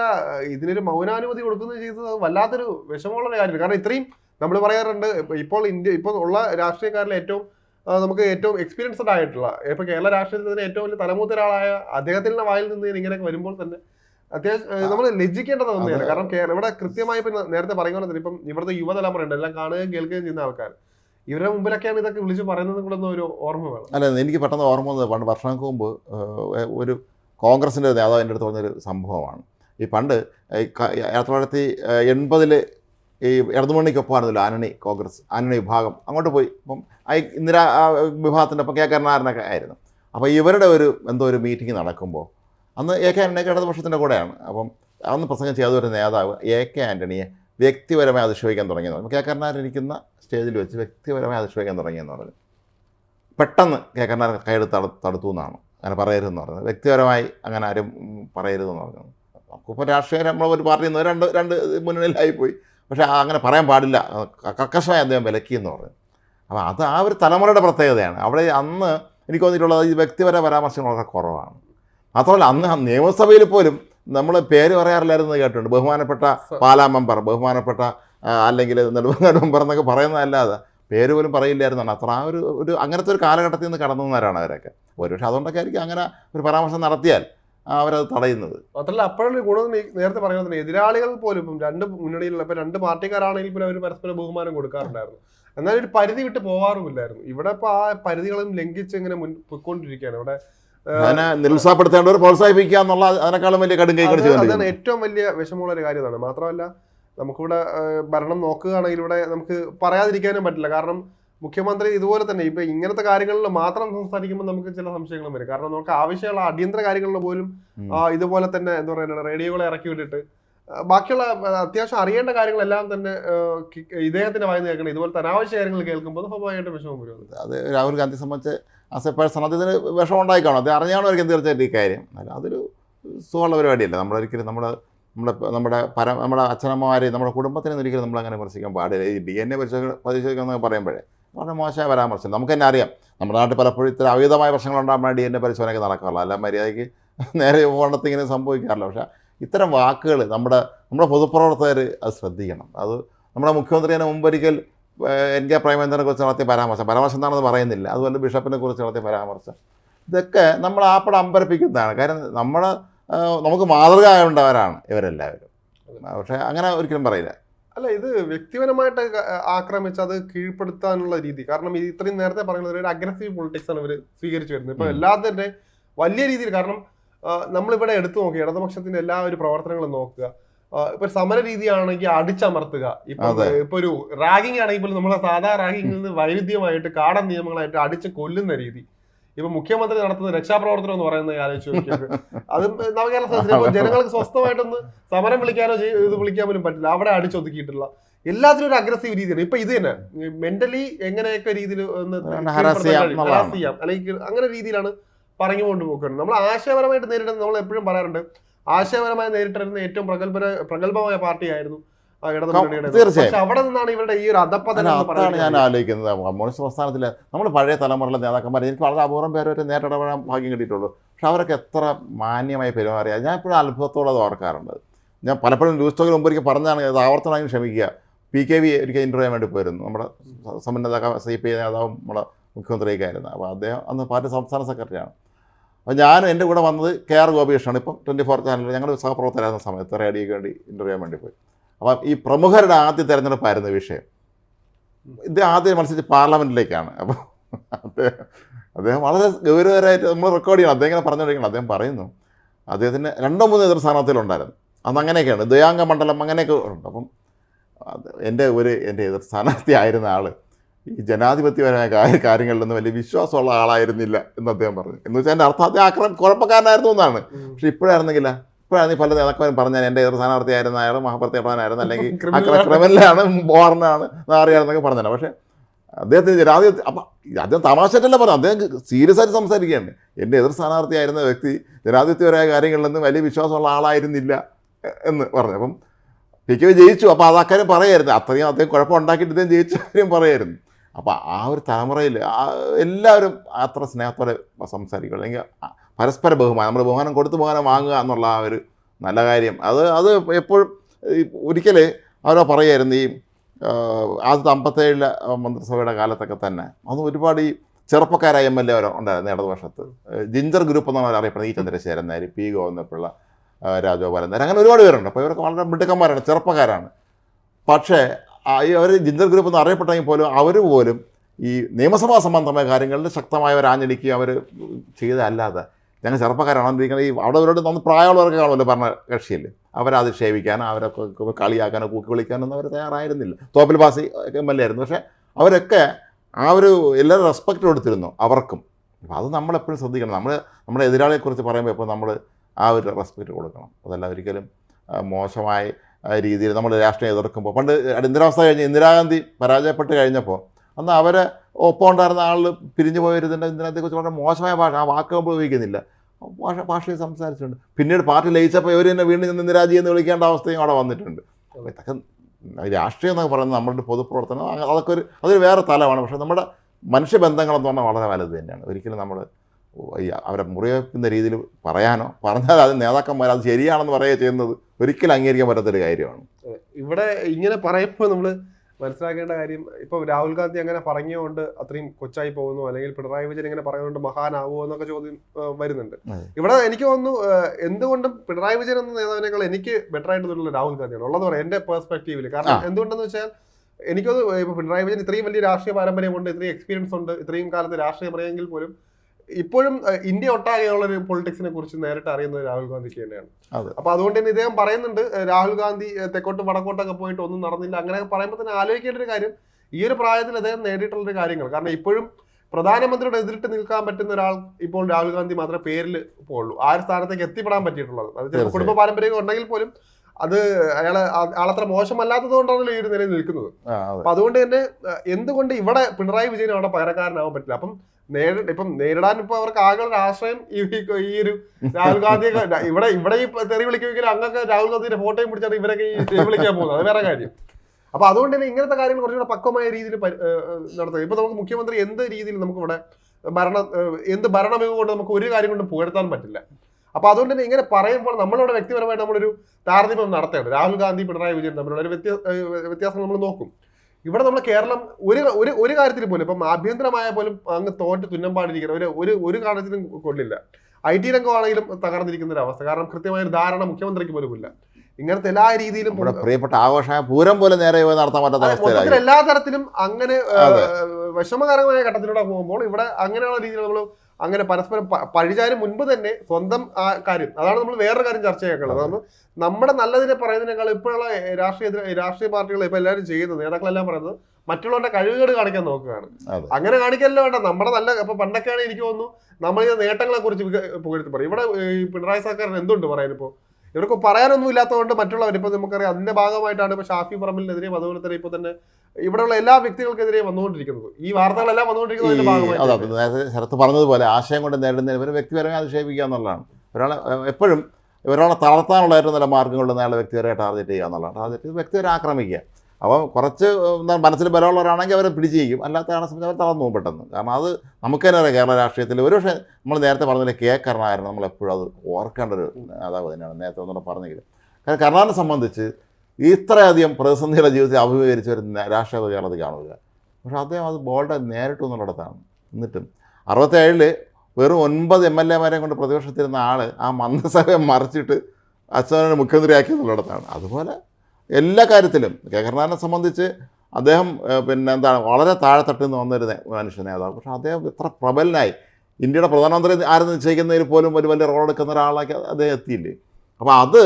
ഇതിനൊരു മൗനാനുമതി കൊടുക്കുന്നത് ചെയ്തത് വല്ലാത്തൊരു വിഷമമുള്ള കാര്യമാണ്. കാരണം ഇത്രയും നമ്മൾ പറയാറുണ്ട് ഇപ്പോൾ ഇന്ത്യ ഇപ്പോൾ ഉള്ള രാഷ്ട്രീയക്കാരിൽ ഏറ്റവും നമുക്ക് ഏറ്റവും എക്സ്പീരിയൻസ്ഡ് ആയിട്ടുള്ള ഇപ്പൊ കേരള രാഷ്ട്രീയത്തിൽ തന്നെ ഏറ്റവും വലിയ തലമൂത്ത ഒരാളായ അദ്ദേഹത്തിന്റെ വായിൽ നിന്ന് ഇങ്ങനെ വരുമ്പോൾ തന്നെ അത്യാവശ്യം നമ്മൾ ലജ്ജിക്കേണ്ടത് തന്നെയാണ് കാരണം ഇവിടെ കൃത്യമായി ഇപ്പം നേരത്തെ പറയുന്ന പോലെ തന്നെ ഇപ്പം ഇവിടുത്തെ യുവതലമുറ ഉണ്ട്. എല്ലാം കാണുകയും കേൾക്കുകയും ചെയ്യുന്ന ആൾക്കാർ ഇവരുടെ മുമ്പിലൊക്കെയാണ് ഇതൊക്കെ വിളിച്ച് പറയുന്നത് കൂടെ ഒരു ഓർമ്മ വേണം. അല്ല എനിക്ക് പെട്ടെന്ന് ഓർമ്മ വന്നത് പണ്ട് വർഷങ്ങൾക്ക് മുമ്പ് ഒരു കോൺഗ്രസിന്റെ നേതാവ് എന്റെ അടുത്ത് പറഞ്ഞൊരു സംഭവമാണ്. ഈ പണ്ട് ആയിരത്തി തൊള്ളായിരത്തി എൺപതിൽ ഈ ഇടതുമണിക്കൊപ്പമായിരുന്നല്ലോ ആനണി കോൺഗ്രസ് ആനണി വിഭാഗം. അങ്ങോട്ട് പോയി. അപ്പം ഇന്ദിരാ വിഭാഗത്തിന്റെ ഒപ്പം കെ കരുണാകരനൊക്കെ ആയിരുന്നു. അപ്പോൾ ഇവരുടെ ഒരു എന്തോ ഒരു മീറ്റിംഗ് നടക്കുമ്പോൾ അന്ന് എ കെ ആന്റണിയൊക്കെ ഇടതുപക്ഷത്തിന്റെ കൂടെയാണ്. അപ്പം അന്ന് പ്രസംഗം ചെയ്ത ഒരു നേതാവ് എ കെ ആന്റണിയെ വ്യക്തിപരമായി അധിക്ഷേപിക്കാൻ തുടങ്ങിയെന്ന് പറഞ്ഞു. കെ കരുണാകരൻ ഇരിക്കുന്ന സ്റ്റേജിൽ വെച്ച് വ്യക്തിപരമായി അധിക്ഷേപിക്കാൻ തുടങ്ങിയെന്ന് പറഞ്ഞു. പെട്ടെന്ന് കെ കരുണാകരൻ കൈയെടുത്ത് തടു തടുത്തു എന്നാണ്. അങ്ങനെ പറയരുതെന്ന് പറഞ്ഞത്. വ്യക്തിപരമായി അങ്ങനെ ആരും പറയരുതെന്ന് പറഞ്ഞു. നമുക്കിപ്പോൾ രാഷ്ട്രീയം നമ്മളെ ഒരു പാർട്ടിയിൽ നിന്ന് രണ്ട് രണ്ട് മുന്നണിയിലായി പോയി പക്ഷേ അങ്ങനെ പറയാൻ പാടില്ല. കർക്കശമായി അദ്ദേഹം വിലക്കിയെന്ന് പറഞ്ഞു. അപ്പോൾ അത് ആ ഒരു തലമുറയുടെ പ്രത്യേകതയാണ്. അവിടെ അന്ന് എനിക്ക് തോന്നിയിട്ടുള്ളത് ഈ വ്യക്തിപര പരാമർശങ്ങൾ വളരെ കുറവാണ്. മാത്രമല്ല അന്ന് നിയമസഭയിൽ പോലും നമ്മൾ പേര് പറയാറില്ലായിരുന്നു കേട്ടിട്ടുണ്ട്. ബഹുമാനപ്പെട്ട പാലാ മെമ്പർ ബഹുമാനപ്പെട്ട അല്ലെങ്കിൽ നെടുമങ്ങാട് മെമ്പർ എന്നൊക്കെ പറയുന്നതല്ലാതെ പേര് പോലും പറയില്ലായിരുന്നാണ്. അത്ര ആ ഒരു ഒരു അങ്ങനത്തെ ഒരു കാലഘട്ടത്തിൽ നിന്ന് കടന്നു വന്നവരാണ് അവരൊക്കെ. ഒരുപക്ഷെ അതുകൊണ്ടൊക്കെ ആയിരിക്കും അങ്ങനെ ഒരു പരാമർശം നടത്തിയാൽ അവരത് തടയുന്നത്. മാത്രമല്ല അപ്പോഴും കൂടുതൽ നേരത്തെ പറയുന്നത് തന്നെ എതിരാളികൾ പോലും ഇപ്പം രണ്ട് മുന്നണിയിലുള്ള ഇപ്പം രണ്ട് പാർട്ടിക്കാരാണെങ്കിൽ പോലും അവർ പരസ്പരം ബഹുമാനം കൊടുക്കാറുണ്ടായിരുന്നു. എന്നാൽ ഒരു പരിധി വിട്ട് പോകാറുമില്ലായിരുന്നു ഇവിടെ ഇപ്പോൾ ആ പരിധികളും ലംഘിച്ച് ഇങ്ങനെ മുൻ പൊയ്ക്കൊണ്ടിരിക്കുകയാണ്. ഇവിടെ അതിനെ നിരുത്സാഹപ്പെടുത്തേണ്ടവർ പ്രോത്സാഹിപ്പിക്കുക എന്നുള്ള അതിനേക്കാളും വലിയ കടും കൈ അതാണ് ഏറ്റവും വലിയ വിഷമമുള്ള ഒരു കാര്യമാണ്. മാത്രമല്ല നമുക്കിവിടെ ഭരണം നോക്കുകയാണെങ്കിൽ ഇവിടെ നമുക്ക് പറയാതിരിക്കാനും പറ്റില്ല. കാരണം മുഖ്യമന്ത്രി ഇതുപോലെ തന്നെ ഇപ്പൊ ഇങ്ങനത്തെ കാര്യങ്ങളിൽ മാത്രം സംസാരിക്കുമ്പോൾ നമുക്ക് ചില സംശയങ്ങളും വരും. കാരണം നമുക്ക് ആവശ്യമുള്ള അടിയന്തര കാര്യങ്ങളിൽ പോലും ഇതുപോലെ തന്നെ എന്താ പറയുക റേഡിയോകളെ ഇറക്കി വിട്ടിട്ട് ബാക്കിയുള്ള അത്യാവശ്യം അറിയേണ്ട കാര്യങ്ങളെല്ലാം തന്നെ ഇദ്ദേഹത്തിന്റെ വായന കേൾക്കണം. ഇതുപോലത്തെ അനാവശ്യ കാര്യങ്ങൾ കേൾക്കുമ്പോൾ സ്വാഭാവികമായിട്ട് വിഷമം വരും. അത് രാഹുൽ ഗാന്ധി സംബന്ധിച്ച് ആസ് എ പേഴ്സൺ അദ്ദേഹത്തിന് വിഷമം ഉണ്ടായിക്കാണോ? അത് എനിക്ക് തീർച്ചയായിട്ടും ഈ കാര്യം. അല്ല അതൊരു സുഖമുള്ള പരിപാടിയല്ല. നമ്മളൊരിക്കലും നമ്മൾ നമ്മുടെ നമ്മുടെ പര നമ്മുടെ അച്ഛനമ്മമാരെയും നമ്മുടെ കുടുംബത്തിനെ ഒരിക്കലും നമ്മളങ്ങനെ വിമർശിക്കാൻ പാടില്ല. ഈ ഡി എൻ എ പരിശോധന പരിശോധിക്കുന്ന പറയുമ്പോഴേ വളരെ മോശമായ പരാമർശം. നമുക്ക് തന്നെ അറിയാം. നമ്മുടെ നാട്ടിൽ പലപ്പോഴും ഇത്ര അവിധമായ പ്രശ്നങ്ങളുണ്ടാകുമ്പോൾ ഡി എൻ എ പരിശോധനയൊക്കെ നടക്കാറില്ല അല്ല മര്യാദയ്ക്ക് നേരെ പോകണത്ത് ഇങ്ങനെ സംഭവിക്കാറില്ല. പക്ഷേ ഇത്തരം വാക്കുകൾ നമ്മുടെ നമ്മുടെ പൊതുപ്രവർത്തകർ അത് ശ്രദ്ധിക്കണം. അത് നമ്മുടെ മുഖ്യമന്ത്രി തന്നെ മുമ്പൊരിക്കൽ എൻ കെ പ്രേമേന്ദ്രനെ കുറിച്ച് നടത്തിയ പരാമർശം. പരാമർശം എന്താണെന്ന് പറയുന്നില്ല. അതുപോലെ ബിഷപ്പിനെ കുറിച്ച് നടത്തിയ പരാമർശം. ഇതൊക്കെ നമ്മൾ ആപ്പടെ അമ്പരപ്പിക്കുന്നതാണ്. കാര്യം നമ്മൾ നമുക്ക് മാതൃക ആയതുകൊണ്ടവരാണ് ഇവരെല്ലാവരും. പക്ഷേ അങ്ങനെ ഒരിക്കലും പറയില്ല. അല്ല ഇത് വ്യക്തിപരമായിട്ട് ആക്രമിച്ച് അത് കീഴ്പ്പെടുത്താനുള്ള രീതി. കാരണം ഇത് ഇത്രയും നേരത്തെ പറയുന്നത് ഒരു അഗ്രസീവ് പൊളിറ്റിക്സ് ആണ് ഇവർ സ്വീകരിച്ചു വരുന്നത്. ഇപ്പൊ എല്ലാത്തിന്റെ എല്ലാത്തിന്റെ വലിയ രീതിയിൽ കാരണം നമ്മളിവിടെ എടുത്തു നോക്കി ഇടതുപക്ഷത്തിന്റെ എല്ലാ ഒരു പ്രവർത്തനങ്ങളും നോക്കുക. ഇപ്പൊ സമര രീതിയാണെങ്കിൽ അടിച്ചമർത്തുക. ഇപ്പൊ. ഇപ്പൊ ഒരു റാഗിങ് ആണെങ്കിൽ പോലും നമ്മളെ സാധാ റാഗിങ്ങിൽ നിന്ന് വൈരുദ്ധ്യമായിട്ട് കാടൻ നിയമങ്ങളായിട്ട് അടിച്ച് കൊല്ലുന്ന രീതി. ഇപ്പൊ മുഖ്യമന്ത്രി നടത്തുന്ന രക്ഷാപ്രവർത്തനം എന്ന് പറയുന്നത് ആലോചിച്ച് നോക്കിയത് അത് നവകേരള ജനങ്ങൾക്ക് സ്വസ്ഥമായിട്ടൊന്ന് സമരം വിളിക്കാനോ ഇത് വിളിക്കാൻ പോലും പറ്റില്ല. അവിടെ അടിച്ചൊതുക്കിയിട്ടുള്ള എല്ലാത്തിനും ഒരു അഗ്രസീവ് രീതിയാണ്. ഇപ്പൊ ഇത് തന്നെ. മെന്റലി എങ്ങനെയൊക്കെ രീതിയിൽ ഒന്ന് ചെയ്യാം അല്ലെങ്കിൽ അങ്ങനെ രീതിയിലാണ് പറഞ്ഞു കൊണ്ടുപോക്കുന്നത് നമ്മൾ ആശയപരമായിട്ട് നേരിടുന്നത് നമ്മൾ എപ്പോഴും പറയാറുണ്ട്. ആശയപരമായി നേരിട്ടിരുന്ന ഏറ്റവും പ്രഗത്ഭര പ്രഗത്ഭമായ പാർട്ടിയായിരുന്നു തീർച്ചയായും. പക്ഷെ അവിടെ നിന്നാണ് ഇവരുടെ ഈ ഒരു അതാണ് ഞാൻ ആലോചിക്കുന്നത്. കമ്മ്യൂണിസ്റ്റ് പ്രസ്ഥാനത്തിൽ നമ്മൾ പഴയ തലമുറയിലെ നേതാക്കന്മാർ എനിക്ക് വളരെ അപൂർവം പേരൊരു നേരിടപെടാൻ ഭാഗ്യം കിട്ടിയിട്ടുള്ളൂ. പക്ഷെ അവരൊക്കെ എത്ര മാന്യമായി പെരുമാറിയ? ഞാൻ എപ്പോഴും അത്ഭുതത്തോടെ അത് ഓർക്കാറുണ്ട്. ഞാൻ പലപ്പോഴും ന്യൂസ് ടോക്കിൽ മുമ്പ് പറഞ്ഞാണ് അത് ആവർത്തനമായി ക്ഷമിക്കുക. പി കെ വി ഒരിക്കൽ ഇന്റർവ്യൂ ചെയ്യാൻ വേണ്ടി പോയിരുന്നു. നമ്മുടെ സമ്പന്നതാക്കാൻ സി പി ഐ നേതാവും നമ്മുടെ മുഖ്യമന്ത്രിയൊക്കെ ആയിരുന്നു. അപ്പോൾ അദ്ദേഹം അന്ന് പാർട്ടി സംസ്ഥാന സെക്രട്ടറിയാണ് അപ്പോൾ ഞാനും എന്റെ കൂടെ വന്നത് കെ ആർ ഗോപികൃഷ്ണൻ ഇപ്പം ട്വന്റി ഫോർ ചാനലിൽ ഞങ്ങൾ സഹപ്രവർത്തകരായിരുന്ന സമയത്ത് റേഡിയോയ്ക്ക് വേണ്ടി ഇന്റർവ്യൂ ചെയ്യാൻ വേണ്ടി പോയി. അപ്പം ഈ പ്രമുഖരുടെ ആദ്യ തെരഞ്ഞെടുപ്പായിരുന്നു വിഷയം. ഇത് ആദ്യം മത്സരിച്ച് പാർലമെന്റിലേക്കാണ് അപ്പോൾ അദ്ദേഹം അദ്ദേഹം വളരെ ഗൗരവകരമായിട്ട് നമ്മൾ റെക്കോർഡ് ചെയ്യണം. അദ്ദേഹം ഇങ്ങനെ പറഞ്ഞുകൊണ്ടിരിക്കണം അദ്ദേഹം പറയുന്നു അദ്ദേഹത്തിന് രണ്ടോ മൂന്നോ എതിർ സ്ഥാനാർത്ഥികളുണ്ടായിരുന്നു. അന്ന് അങ്ങനെയൊക്കെയാണ്. ദയാംഗ മണ്ഡലം അങ്ങനെയൊക്കെ ഉണ്ട്. അപ്പം എന്റെ ഒരു എന്റെ എതിർ സ്ഥാനാർത്ഥി ആയിരുന്ന ആൾ ഈ ജനാധിപത്യപരമായ കാര്യ- കാര്യങ്ങളിലൊന്നും വലിയ വിശ്വാസമുള്ള ആളായിരുന്നില്ല എന്ന് അദ്ദേഹം പറഞ്ഞു. എന്ന് വെച്ചാൽ എന്റെ അർത്ഥം അദ്ദേഹം ആക്രമ കുഴപ്പക്കാരനായിരുന്നു എന്നാണ്. പക്ഷെ ഇപ്പോഴായിരുന്നെങ്കില ഇപ്പോഴാണ് പല നേതാക്കന്മാരും പറഞ്ഞാൽ എന്റെ എതിർ സ്ഥാനാർത്ഥിയായിരുന്ന അയാൾ മഹാപ്രത്യപ്രധാനായിരുന്നു അല്ലെങ്കിൽ. (laughs) ക്രിമിനലാണ് ബോർണാണ് നാറിയാണെന്നൊക്കെ പറഞ്ഞത്. പക്ഷേ അദ്ദേഹത്തിന് ജനാധിപത്യ അപ്പം അദ്ദേഹം തമാശയല്ല പറഞ്ഞു അദ്ദേഹം സീരിയസ് ആയിട്ട് സംസാരിക്കുകയാണ്. എന്റെ എതിർ സ്ഥാനാർത്ഥിയായിരുന്ന വ്യക്തി ജനാധിപത്യപരമായ കാര്യങ്ങളിലൊന്നും വലിയ വിശ്വാസമുള്ള ആളായിരുന്നില്ല എന്ന് പറഞ്ഞു. അപ്പം പി കെ ജയിച്ചു. അപ്പോൾ അതാക്കാരും പറയായിരുന്നു. അത്രയും അദ്ദേഹം കുഴപ്പം ഉണ്ടാക്കിയിട്ട് ഇദ്ദേഹം ജയിച്ച കാര്യം പറയായിരുന്നു. അപ്പോൾ ആ ഒരു തലമുറയിൽ എല്ലാവരും അത്ര സ്നേഹത്തോടെ സംസാരിക്കും. അല്ലെങ്കിൽ പരസ്പര ബഹുമാനം നമ്മൾ ബഹുമാനം കൊടുത്ത് ബഹുമാനം വാങ്ങുക എന്നുള്ള ആ ഒരു നല്ല കാര്യം. അത് അത് എപ്പോഴും ഒരിക്കൽ അവരോ പറയുമായിരുന്നു ഈ ആദ്യത്തെ അമ്പത്തേഴിലെ മന്ത്രിസഭയുടെ കാലത്തൊക്കെ തന്നെ അത് ഒരുപാട് ഈ ചെറുപ്പക്കാരായ എം എൽ എ ഉണ്ടായിരുന്നു ഇടതുപക്ഷത്ത്. ജിഞ്ചർ ഗ്രൂപ്പ് എന്നാണ് അവർ അറിയപ്പെടുന്നത്. ഈ ചന്ദ്രശേഖരൻ നായർ പി ഗോവിന്ദപിള്ള ആ, രാജഗോപാലൻ നായർ. അങ്ങനെ ഒരുപാട് പേരുണ്ട്. അപ്പോൾ ഇവരൊക്കെ വളരെ മിടുക്കന്മാരാണ് ചെറുപ്പക്കാരാണ്. പക്ഷേ അവർ ജിന്ദർ ഗ്രൂപ്പ് എന്ന് അറിയപ്പെട്ടെങ്കിൽ പോലും അവർ പോലും ഈ നിയമസഭാ സംബന്ധമായ കാര്യങ്ങളിൽ ശക്തമായ ഒരു ആഞ്ഞടിക്കുകയും അവർ ചെയ്തതല്ലാതെ. ഞങ്ങൾ ചെറുപ്പക്കാരാണെന്നിരിക്കുന്നത് ഈ അവിടെ അവരോട് നമ്മൾ പ്രായമുള്ളവരൊക്കെ കാണുമല്ലോ പറഞ്ഞ കക്ഷിയിൽ അവരത് ക്ഷേപിക്കാനോ അവരൊക്കെ കളിയാക്കാനോ കൂക്കി വിളിക്കാനോ അവർ തയ്യാറായിരുന്നില്ല. Thoppil Bhasi M L A ആയിരുന്നു. പക്ഷേ അവരൊക്കെ ആ ഒരു എല്ലാവരും റെസ്പെക്റ്റ് കൊടുത്തിരുന്നു അവർക്കും. അപ്പോൾ അത് നമ്മളെപ്പോഴും ശ്രദ്ധിക്കണം. നമ്മൾ നമ്മുടെ എതിരാളിയെക്കുറിച്ച് പറയുമ്പോൾ ഇപ്പോൾ നമ്മൾ ആ ഒരു റെസ്പെക്റ്റ് കൊടുക്കണം. അതല്ല ഒരിക്കലും മോശമായ രീതിയിൽ നമ്മൾ രാഷ്ട്രീയം എതിർക്കുമ്പോൾ. പണ്ട് അടിയന്തരാവസ്ഥ കഴിഞ്ഞ് ഇന്ദിരാഗാന്ധി പരാജയപ്പെട്ട് കഴിഞ്ഞപ്പോൾ അന്ന് അവരെ ഒപ്പം ഉണ്ടായിരുന്ന ആൾ പിരിഞ്ഞു പോയതിന്റെ ഇന്ദിരാഗാന്ധിയെക്കുറിച്ച് വളരെ മോശമായ ഭാഷ ആ വാക്കുകൾ ഉപയോഗിക്കുന്നില്ല. ഭാഷ ഭാഷയിൽ സംസാരിച്ചിട്ടുണ്ട്. പിന്നീട് പാർട്ടി ലയിച്ചപ്പോൾ ഇവർ തന്നെ വീണ്ടും ചെന്ന് ഇന്ദിരാജി എന്ന് വിളിക്കേണ്ട അവസ്ഥയും അവിടെ വന്നിട്ടുണ്ട്. ഇതൊക്കെ രാഷ്ട്രീയം എന്നൊക്കെ പറയുന്നത് നമ്മുടെ പൊതുപ്രവർത്തനം അതൊക്കെ ഒരു അതൊരു വേറെ തലമാണ്. പക്ഷേ നമ്മുടെ മനുഷ്യബന്ധങ്ങളെന്ന് പറഞ്ഞാൽ വളരെ വലുത് തന്നെയാണ്. ഒരിക്കലും നമ്മൾ അവരെ മുറിവെക്കുന്ന രീതിയിൽ പറയാനോ? പറഞ്ഞാൽ അത് നേതാക്കന്മാർ അത് ശരിയാണെന്ന് പറയുക ചെയ്യുന്നത്. ഒരിക്കലും അംഗീകരിക്കാൻ പറ്റാത്തൊരു കാര്യമാണ്. ഇവിടെ ഇങ്ങനെ പറയുമ്പോൾ നമ്മൾ മനസ്സിലാക്കേണ്ട കാര്യം ഇപ്പോൾ രാഹുൽ ഗാന്ധി അങ്ങനെ പറഞ്ഞുകൊണ്ട് അത്രയും കൊച്ചായി പോകുന്നു അല്ലെങ്കിൽ പിണറായി വിജയൻ ഇങ്ങനെ പറയുന്നുണ്ട് മഹാനാവോ എന്നൊക്കെ ചോദ്യം വരുന്നുണ്ട്. ഇവിടെ എനിക്ക് തോന്നുന്നു എന്തുകൊണ്ടും പിണറായി വിജയൻ എന്ന നേതാവിനേക്കാൾ എനിക്ക് ബെറ്റർ ആയിട്ട് തോന്നുന്നത് രാഹുൽ ഗാന്ധിയാണ്. ഉള്ളത് പറയാം എന്റെ പെർസ്പെക്റ്റീവിൽ കാരണം എന്തുകൊണ്ടെന്ന് വെച്ചാൽ എനിക്കത് ഇപ്പോൾ പിണറായി വിജയൻ ഇത്രയും വലിയ രാഷ്ട്രീയ പാരമ്പര്യമുണ്ട് ഇത്രയും എക്സ്പീരിയൻസ് ഉണ്ട് ഇത്രയും കാലത്ത് രാഷ്ട്രീയം അറിയാമെങ്കിൽ പോലും ഇപ്പോഴും ഇന്ത്യ ഒട്ടാകെയുള്ള ഒരു പൊളിറ്റിക്സിനെ കുറിച്ച് നേരിട്ട് അറിയുന്നത് രാഹുൽ ഗാന്ധിക്ക് തന്നെയാണ്. അപ്പൊ അതുകൊണ്ട് തന്നെ ഇദ്ദേഹം പറയുന്നുണ്ട് രാഹുൽ ഗാന്ധി തെക്കോട്ടും വടക്കോട്ടൊക്കെ പോയിട്ട് ഒന്നും നടന്നില്ല. അങ്ങനെ പറയുമ്പോൾ തന്നെ ആലോചിക്കേണ്ട ഒരു കാര്യം ഈ ഒരു പ്രായത്തിൽ അദ്ദേഹം നേടിയിട്ടുള്ള ഒരു കാര്യങ്ങൾ. കാരണം ഇപ്പോഴും പ്രധാനമന്ത്രിയുടെ എതിരിട്ട് നിൽക്കാൻ പറ്റുന്ന ഒരാൾ ഇപ്പോൾ രാഹുൽ ഗാന്ധി മാത്രമേ പേരിൽ പോകുള്ളൂ ആ ഒരു സ്ഥാനത്തേക്ക് എത്തിപ്പെടാൻ പറ്റിയിട്ടുള്ളത്. അത് കുടുംബ പാരമ്പര്യം ഉണ്ടെങ്കിൽ പോലും അത് അയാളെ ആളത്ര മോശമല്ലാത്തത് കൊണ്ടാണല്ലോ ഈ ഒരു നിലയിൽ നിൽക്കുന്നത്. അപ്പൊ അതുകൊണ്ട് തന്നെ എന്തുകൊണ്ട് ഇവിടെ പിണറായി വിജയൻ അവിടെ പകരക്കാരനാവാൻ പറ്റില്ല? അപ്പം നേരി ഇപ്പം നേരിടാൻ ഇപ്പൊ അവർക്ക് ആകെ ഒരു ആശ്രയം ഈ ഈ ഒരു രാഹുൽ ഗാന്ധി ഇവിടെ ഇവിടെ ഈ തെറി വിളിക്കുമെങ്കിൽ അങ്ങൊക്കെ രാഹുൽ ഗാന്ധിയുടെ ഫോട്ടോയും പിടിച്ചാണ് ഇവരൊക്കെ ഈ തെറി വിളിക്കാൻ പോകുന്നത്. അത് വേറെ കാര്യം. അപ്പൊ അതുകൊണ്ട് തന്നെ ഇങ്ങനത്തെ കാര്യങ്ങൾ കുറച്ചുകൂടെ പക്വമായ രീതിയിൽ നടത്തുക. ഇപ്പൊ നമുക്ക് മുഖ്യമന്ത്രി എന്ത് രീതിയിൽ നമുക്ക് ഇവിടെ ഭരണ എന്ത് ഭരണമേ കൊണ്ട് നമുക്ക് ഒരു കാര്യം കൊണ്ടും പുകഴ്ത്താൻ പറ്റില്ല. അപ്പൊ അതുകൊണ്ട് തന്നെ ഇങ്ങനെ പറയുമ്പോൾ നമ്മളിവിടെ വ്യക്തിപരമായിട്ട് നമ്മളൊരു താരതമ്യം നടത്തേണ്ടത്. രാഹുൽ ഗാന്ധി പിണറായി വിജയൻ തമ്മിലുള്ള ഒരു വ്യത്യാസം നമ്മൾ നോക്കും. ഇവിടെ നമ്മൾ കേരളം ഒരു ഒരു ഒരു കാര്യത്തിൽ പോലും ഇപ്പം ആഭ്യന്തരമായ പോലും അങ്ങ് തോറ്റ് തുന്നം തുന്നമ്പാടിരിക്കുന്ന ഒരു ഒരു ഒരു കാരണത്തിനും കൊള്ളില്ല. ഐ ടി രംഗമാണെങ്കിലും തകർന്നിരിക്കുന്ന ഒരു അവസ്ഥ. കാരണം കൃത്യമായ ഒരു ധാരണ മുഖ്യമന്ത്രിക്ക് പോലും ഇല്ല. ഇങ്ങനത്തെ എല്ലാ രീതിയിലും ഇവിടെ പ്രിയപ്പെട്ട ആഘോഷമായ പൂരം പോലെ നേരെ നടത്താൻ പറ്റാത്ത എല്ലാ തരത്തിലും അങ്ങനെ. വിഷമകരമായ ഘട്ടത്തിലൂടെ പോകുമ്പോൾ ഇവിടെ അങ്ങനെയുള്ള രീതിയിൽ നമ്മൾ അങ്ങനെ പരസ്പരം പഴിചാരും മുൻപ് തന്നെ സ്വന്തം ആ കാര്യം. അതാണ് നമ്മൾ വേറൊരു കാര്യം ചർച്ച ചെയ്യാനുള്ളത് അതാണ് നമ്മുടെ നല്ലതിനെ പറയുന്നതിനേക്കാൾ ഇപ്പോഴുള്ള രാഷ്ട്രീയ രാഷ്ട്രീയ പാർട്ടികൾ ഇപ്പൊ എല്ലാവരും ചെയ്യുന്നത് നേതാക്കളെല്ലാം പറയുന്നത് മറ്റുള്ളവരുടെ കഴിവുകേട് കാണിക്കാൻ നോക്കുകയാണ്. അങ്ങനെ കാണിക്കല്ലോ വേണ്ട. നമ്മുടെ നല്ല ഇപ്പൊ പണ്ടൊക്കെയാണ് എനിക്ക് തോന്നുന്നു നമ്മൾ ഈ നേട്ടങ്ങളെ കുറിച്ച് പുകഴ്ത്തി പറയും. ഇവിടെ ഈ പിണറായി സർക്കാരിന് എന്തുണ്ട് പറയാനിപ്പോ? ഇവർക്ക് പറയാനൊന്നും ഇല്ലാത്തതുകൊണ്ട് മറ്റുള്ളവർ ഇപ്പൊ നമുക്കറിയാം അതിന്റെ ഭാഗമായിട്ടാണ് ഇപ്പൊ ഷാഫി പറമ്പിലിനെതിരെയും അതുപോലെ തന്നെ ഇപ്പൊ തന്നെ ഇവിടെയുള്ള എല്ലാ വ്യക്തികൾക്കെതിരെയും വന്നുകൊണ്ടിരിക്കുന്നത്. ഈ വാർത്തകളെല്ലാം വന്നുകൊണ്ടിരിക്കുന്നത് ശരത്ത് പറഞ്ഞതുപോലെ ആശയം കൊണ്ട് നേരിടുന്നതിന് ഇവരെ വ്യക്തിപരമായി അധിക്ഷേപിക്കുക എന്നുള്ളതാണ്. ഒരാളെ എപ്പോഴും ഒരാളെ തളർത്താനുള്ള ഏറ്റവും നല്ല മാർഗം അയാളെ വ്യക്തിപരമായി ടാർഗറ്റ് ചെയ്യുക എന്നുള്ളതാണ്. ടാർഗറ്റ് ചെയ്ത് വ്യക്തിപരം ആക്രമിക്കുക. അപ്പോൾ കുറച്ച് എന്താ മനസ്സിൽ ബലമുള്ളവരാണെങ്കിൽ അവരെ പിടിച്ച് ചെയ്യും അല്ലാത്ത ആളെ സംബന്ധിച്ച് അവർ തളർന്നു പെട്ടെന്ന്. കാരണം അത് നമുക്ക് തന്നെ അറിയാം കേരള രാഷ്ട്രീയത്തിൽ ഒരു പക്ഷേ നമ്മൾ നേരത്തെ പറഞ്ഞതിൽ കെ കരുണാകരൻ നമ്മൾ എപ്പോഴും അത് ഓർക്കേണ്ട ഒരു നേതാവ് തന്നെയാണ് നേരത്തെ ഒന്നുകൂടെ പറഞ്ഞെങ്കിലും കാരണം കരുണാകരനെ സംബന്ധിച്ച് ഇത്രയധികം പ്രതിസന്ധിയുടെ ജീവിതത്തിൽ അഭിമുഖീകരിച്ച ഒരു രാഷ്ട്രീയ കേരളത്തിൽ കാണില്ല പക്ഷേ അദ്ദേഹം അത് ബോൾഡ് നേരിട്ട് എന്നുള്ളിടത്താണ്. എന്നിട്ടും അറുപത്തേഴിൽ വെറും ഒൻപത് എം എൽ എമാരെ കൊണ്ട് പ്രതിപക്ഷത്തിരുന്ന ആൾ ആ മന്ത്രിസഭയെ മറിച്ചിട്ട് അച്ഛനെ മുഖ്യമന്ത്രിയാക്കി എന്നുള്ളിടത്താണ്. അതുപോലെ എല്ലാ കാര്യത്തിലും. കെ കരുണാകരനെ സംബന്ധിച്ച് അദ്ദേഹം പിന്നെ എന്താണ് വളരെ താഴെത്തട്ടിൽ നിന്ന് വന്നൊരു മനുഷ്യ നേതാവ് പക്ഷേ അദ്ദേഹം ഇത്ര പ്രബലനായി. ഇന്ത്യയുടെ പ്രധാനമന്ത്രി ആരെന്ന് നിശ്ചയിക്കുന്നതിൽ പോലും ഒരു വലിയ റോൾ എടുക്കുന്ന ഒരാളാക്കി അദ്ദേഹം എത്തിയില്ലേ? അപ്പോൾ അത്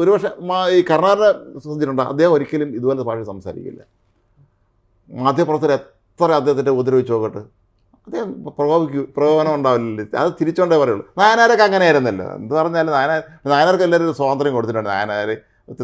ഒരുപക്ഷെ ഈ കർണാടക സംബന്ധിച്ചിട്ടുണ്ട്. അദ്ദേഹം ഒരിക്കലും ഇതുപോലെ ഭാഷ സംസാരിക്കില്ല. മാധ്യമപ്രവർത്തകർ എത്ര അദ്ദേഹത്തിന്റെ ഉപദ്രവിച്ച് നോക്കട്ടെ? അദ്ദേഹം പ്രകോപിക്കൂ പ്രകോപനം ഉണ്ടാവില്ല? അത് തിരിച്ചോണ്ടേ പറയുള്ളൂ. നായനാരൊക്കെ അങ്ങനെയായിരുന്നല്ലോ. എന്ത് പറഞ്ഞാലും നായനാർ നായനാർക്ക് എല്ലാവരും സ്വാതന്ത്ര്യം കൊടുത്തിട്ടുണ്ട്. നായനാർ